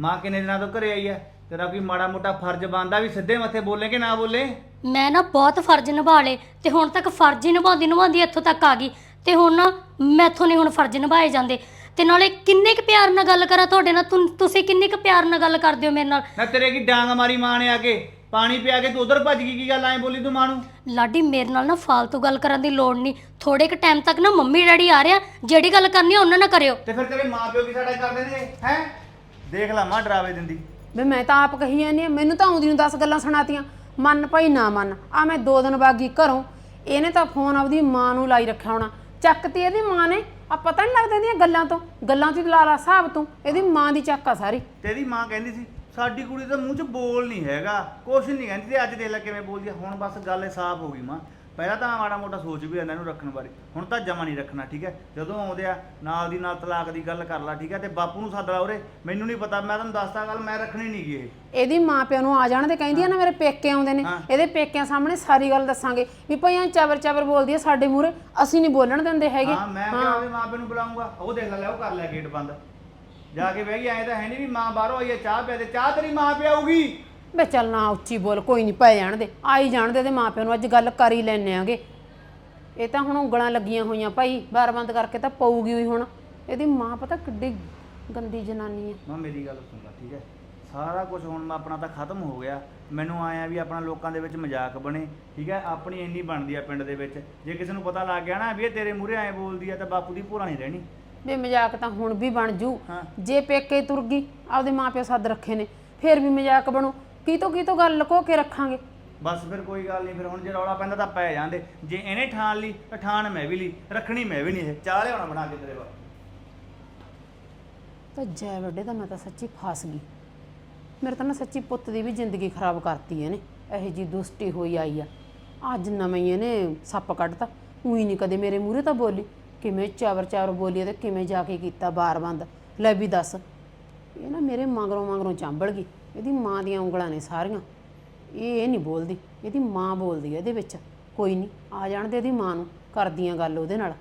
ਮਾਂ ਕਿੰਨੇ ਦਿਨਾਂ ਤੋਂ ਘਰੇ ਆਈ ਐ? ਤੇਰਾ ਕੋਈ ਮਾੜਾ ਮੋਟਾ ਫਰਜ਼ ਬਣਦਾ ਵੀ ਸਿੱਧੇ ਮੱਥੇ ਬੋਲੇ ਕਿ ਨਾ ਬੋਲੇ? ਮੈਂ ਨਾ ਬਹੁਤ ਫਰਜ਼ ਨਿਭਾ ਲਏ ਤੇ ਹੁਣ ਤੱਕ ਫਰਜ਼ ਹੀ ਨਿਭਾਉਂਦੀ ਨਿਭਾਉਂਦੀ ਇੱਥੋਂ ਤੱਕ ਆ ਗਈ ਤੇ ਹੁਣ ਨਾ ਮੈਥੋਂ ਨਹੀਂ ਹੁਣ ਫਰਜ਼ ਨਿਭਾਏ ਜਾਂਦੇ। ਤੇ ਨਾਲੇ ਕਿੰਨੇ ਕੁ ਪਿਆਰ ਨਾਲ ਗੱਲ ਕਰਾਂ ਤੁਹਾਡੇ ਨਾਲ? ਤੁਸੀਂ ਕਿੰਨੇ ਕੁ ਪਿਆਰ ਨਾਲ ਗੱਲ ਕਰਦੇ ਹੋ ਮੇਰੇ ਨਾਲ? ਨਾ ਤੇਰੇ ਕੀ ਡਾਂਗ ਮਾਰੀ ਮਾਂ ਨੇ ਆ ਕੇ? ਪਾਣੀ ਪਿਆ ਕੇ ਤੂੰ ਉਧਰ ਭੱਜ ਗਈ ਕੀ ਗੱਲ ਐਂ ਬੋਲੀ ਤੂੰ ਮਾਂ ਨੂੰ? ਲਾਡੀ ਮੇਰੇ ਨਾਲ ਨਾ ਫਾਲਤੂ ਗੱਲ ਕਰਨ ਦੀ ਲੋੜ ਨਹੀਂ। ਥੋੜੇ ਕੁ ਟਾਈਮ ਤੱਕ ਨਾ ਮੰਮੀ ਡੈਡੀ ਆ ਰਿਹਾ ਜਿਹੜੀ ਗੱਲ ਕਰਨੀ ਆ ਉਹਨਾਂ ਨਾਲ ਕਰਿਓ। ਤੇ ਫਿਰ ਤੇਰੇ ਮਾਂ ਪਿਓ ਕੀ ਸਾਡਾ ਕਰਦੇ ਨੇ ਹੈ? ਦੇਖ ਲੈ ਮਾਂ ਡਰਾਵੇ ਦਿੰਦੀ। ਵੇ ਮੈਂ ਤਾਂ ਆਪ ਕਹੀ ਜਾਂਦੀ ਹਾਂ ਮੈਨੂੰ ਤਾਂ ਆਉਂਦੀ ਨੂੰ 10 ਗੱਲਾਂ ਸੁਣਾਤੀਆਂ। ਮੰਨ ਭਾਈ ਨਾ ਮੰਨ ਆ ਮੈਂ ਦੋ ਦਿਨ ਬਾਗੀ ਘਰੋਂ, ਇਹਨੇ ਤਾਂ ਫੋਨ ਆਪਦੀ ਮਾਂ ਨੂੰ ਲਾਈ ਰੱਖਿਆ ਹੋਣਾ। ਚੱਕਤੀ ਇਹਦੀ ਮਾਂ ਨੇ ਆ ਪਤਾ ਨਹੀਂ ਲੱਗਦਾ ਇਹਦੀਆਂ ਗੱਲਾਂ ਤੋਂ, ਗੱਲਾਂ ਚ ਲਾਲਾ ਲਾ ਲਾ ਹਿਸਾਬ ਤੂੰ, ਇਹਦੀ ਮਾਂ ਦੀ ਚੱਕ ਆ ਸਾਰੀ। ਤੇਰੀ ਮਾਂ ਕਹਿੰਦੀ ਸੀ, ਸਾਡੀ ਕੁੜੀ ਦਾ ਮੂੰਹ 'ਚ ਬੋਲ ਨਹੀਂ ਹੈਗਾ, ਕੁਛ ਨਹੀਂ ਕਹਿੰਦੀ, ਤੇ ਅੱਜ ਦੇ ਲੈ ਕਿਵੇਂ ਬੋਲਦੀ ਆ। ਹੁਣ ਬਸ ਗੱਲ ਸਾਫ਼ ਹੋ ਗਈ ਮਾਂ। ਪਹਿਲਾਂ ਤਾਂ ਮਾੜਾ ਮੋਟਾ ਸੋਚ ਵੀ ਇਹਨਾਂ ਨੂੰ ਰੱਖਣ ਬਾਰੇ। ਹੁਣ ਤਾਂ ਜਮਾ ਨਹੀਂ ਰੱਖਣਾ ਠੀਕ ਹੈ? ਜਦੋਂ ਆਉਂਦੇ ਆ ਨਾਲ ਦੀ ਨਾਲ ਤਲਾਕ ਦੀ ਗੱਲ ਕਰ ਲਾ ਠੀਕ ਹੈ? ਤੇ ਬਾਪੂ ਨੂੰ ਸੱਦ ਲਾ ਉਰੇ। ਮੈਨੂੰ ਨਹੀਂ ਪਤਾ ਮੈਂ ਤੁਹਾਨੂੰ ਦੱਸਦਾ ਗੱਲ ਮੈਂ ਰੱਖਣੀ ਨਹੀਂ ਗੀ ਇਹ। ਇਹਦੀ ਮਾਂ ਪਿਓ ਨੂੰ ਆ ਜਾਣ ਦੇ ਕਹਿੰਦੀ ਆ ਨਾ ਮੇਰੇ ਪੇਕੇ ਆਉਂਦੇ ਨੇ। ਇਹਦੇ ਪੇਕਿਆਂ ਸਾਹਮਣੇ ਸਾਰੀ ਗੱਲ ਦੱਸਾਂਗੇ। ਵੀ ਭਈ ਐਂ ਚਬਰ ਚਬਰ ਬੋਲਦੀ ਆ ਸਾਡੇ ਮੂਹਰੇ ਅਸੀਂ ਨਹੀਂ ਬੋਲਣ ਦਿੰਦੇ ਹੈਗੇ। ਹਾਂ ਮੈਂ ਕਿਹਾ ਉਹਦੇ ਮਾਂ ਪਿਓ ਨੂੰ ਬੁਲਾਉਂਗਾ ਉਹ ਦੇਖ ਲੈ ਲੈ ਉਹ ਕਰ ਲਿਆ ਗੇਟ ਬੰਦ। ਜਾ ਕੇ ਬਹਿ ਗਈ ਐਂ ਤਾਂ ਹੈ ਨਹੀਂ ਵੀ ਮਾਂ ਬਾਹਰੋਂ ਆਈ ਹੈ ਚਾਹ ਪਿਆ ਚਾਹ ਤੇਰੀ ਮਾਂ ਪਿਆਊਗੀ। ਵੇ ਚੱਲ ਨਾ ਉੱਚੀ ਬੋਲ ਕੋਈ ਨਹੀਂ ਪੈ ਜਾਣ ਦੇ। ਆਈ ਜਾਣ ਦੇ ਇਹਦੇ ਮਾਂ ਪਿਓ ਨੂੰ ਅੱਜ ਗੱਲ ਕਰ ਹੀ ਲੈਣੇ ਆਂਗੇ। ਇਹ ਤਾਂ ਹੁਣ ਉਂਗਲਾਂ ਲੱਗੀਆਂ ਹੋਈਆਂ ਭਾਈ ਬਾਰ ਬੰਦ ਕਰਕੇ ਤਾਂ ਪਊਗੀ ਹੋਈ ਹੁਣ। ਇਹਦੀ ਮਾਂ ਪਤਾ ਕਿੱਡੀ ਗੰਦੀ ਜਨਾਨੀ ਆ। ਮਾਂ ਮੇਰੀ ਗੱਲ ਸੁਣ ਲੈ ਠੀਕ ਹੈ? ਸਾਰਾ ਕੁਝ ਹੁਣ ਮੈਂ ਆਪਣਾ ਤਾਂ ਖਤਮ ਹੋ ਗਿਆ। ਮੈਨੂੰ ਆਇਆ ਵੀ ਆਪਣਾ ਲੋਕਾਂ ਦੇ ਵਿੱਚ ਮਜ਼ਾਕ ਬਣੇ ਠੀਕ ਹੈ? ਆਪਣੀ ਇੰਨੀ ਬਣਦੀ ਆ ਪਿੰਡ ਦੇ ਵਿੱਚ। ਜੇ ਕਿਸੇ ਨੂੰ ਪਤਾ ਲੱਗ ਗਿਆ ਨਾ ਵੀ ਇਹ ਤੇਰੇ ਮੂਹਰੇ ਐਂ ਬੋਲਦੀ ਆ ਤਾਂ ਬਾਪੂ ਦੀ ਭੋਰਾ ਨਹੀਂ ਰਹਿਣੀ। ਵੇ ਮਜ਼ਾਕ ਤਾਂ ਹੁਣ ਵੀ ਬਣ ਜੂ। ਹਾਂ। ਜੇ ਪੇਕੇ ਤੁਰ ਗਈ ਆਪਦੇ ਮਾਂ ਪਿਓ ਸੱਦ ਰੱਖੇ ਨੇ ਫੇਰ ਵੀ ਮਜ਼ਾਕ ਬਣੂ। ਕੀ ਤੋਂ ਕੀ ਤੋਂ ਗੱਲ ਲੁਕੋ ਕੇ ਰੱਖਾਂਗੇ। ਬਸ ਫਿਰ ਕੋਈ ਗੱਲ ਨਹੀਂ ਫਿਰ ਹੁਣ ਜੇ ਰੌਲਾ ਪੈਂਦਾ ਤਾਂ ਪੈ ਜਾਂਦੇ। ਜੇ ਇਹਨੇ ਠਾਣ ਲਈ ਤਾਂ ਠਾਣ ਮੈਂ ਵੀ ਲਈ ਰੱਖਣੀ ਮੈਂ ਵੀ ਨਹੀਂ ਇਹ। ਚਾਹ ਲਿਆਉਣਾ ਬਣਾ ਕੇ ਤੇਰੇ ਤਾਂ ਜੈ ਵੱਡੇ ਤਾਂ ਮੈਂ ਤਾਂ ਸੱਚੀ ਫਸ ਗਈ। ਮੇਰੇ ਤਾਂ ਨਾ ਸੱਚੀ ਪੁੱਤ ਦੀ ਵੀ ਜ਼ਿੰਦਗੀ ਖਰਾਬ ਕਰਤੀ ਇਹਨੇ। ਇਹੋ ਜੀ ਦੁਸ਼ਟੀ ਹੋਈ ਆਈ ਆ। ਅੱਜ ਨਵੇਂ ਹੀ ਇਹਨੇ ਸੱਪ ਕੱਢਤਾ। ਉਹੀ ਨਹੀਂ ਕਦੇ ਮੇਰੇ ਮੂਹਰੇ ਤਾਂ ਬੋਲੀ। ਕਿਵੇਂ ਚਾਵਰ ਚਾਵਰ ਬੋਲੀ ਤੇ ਕਿਵੇਂ ਜਾ ਕੇ ਕੀਤਾ ਬਾਰ ਬੰਦ ਲੈ ਵੀ ਦੱਸ। ਇਹ ਨਾ ਮੇਰੇ ਮਗਰੋਂ ਮਗਰੋਂ ਚਾਂਬਲ ਗਈ। ਇਹਦੀ ਮਾਂ ਦੀਆਂ ਉਂਗਲਾਂ ਨੇ ਸਾਰੀਆਂ। ਇਹ ਇਹ ਨਹੀਂ ਬੋਲਦੀ, ਇਹਦੀ ਮਾਂ ਬੋਲਦੀ ਹੈ ਇਹਦੇ ਵਿੱਚ। ਕੋਈ ਨਹੀਂ, ਆ ਜਾਣ ਦੇ ਇਹਦੀ ਮਾਂ ਨੂੰ ਕਰਦੀਆਂ ਗੱਲ ਉਹਦੇ ਨਾਲ।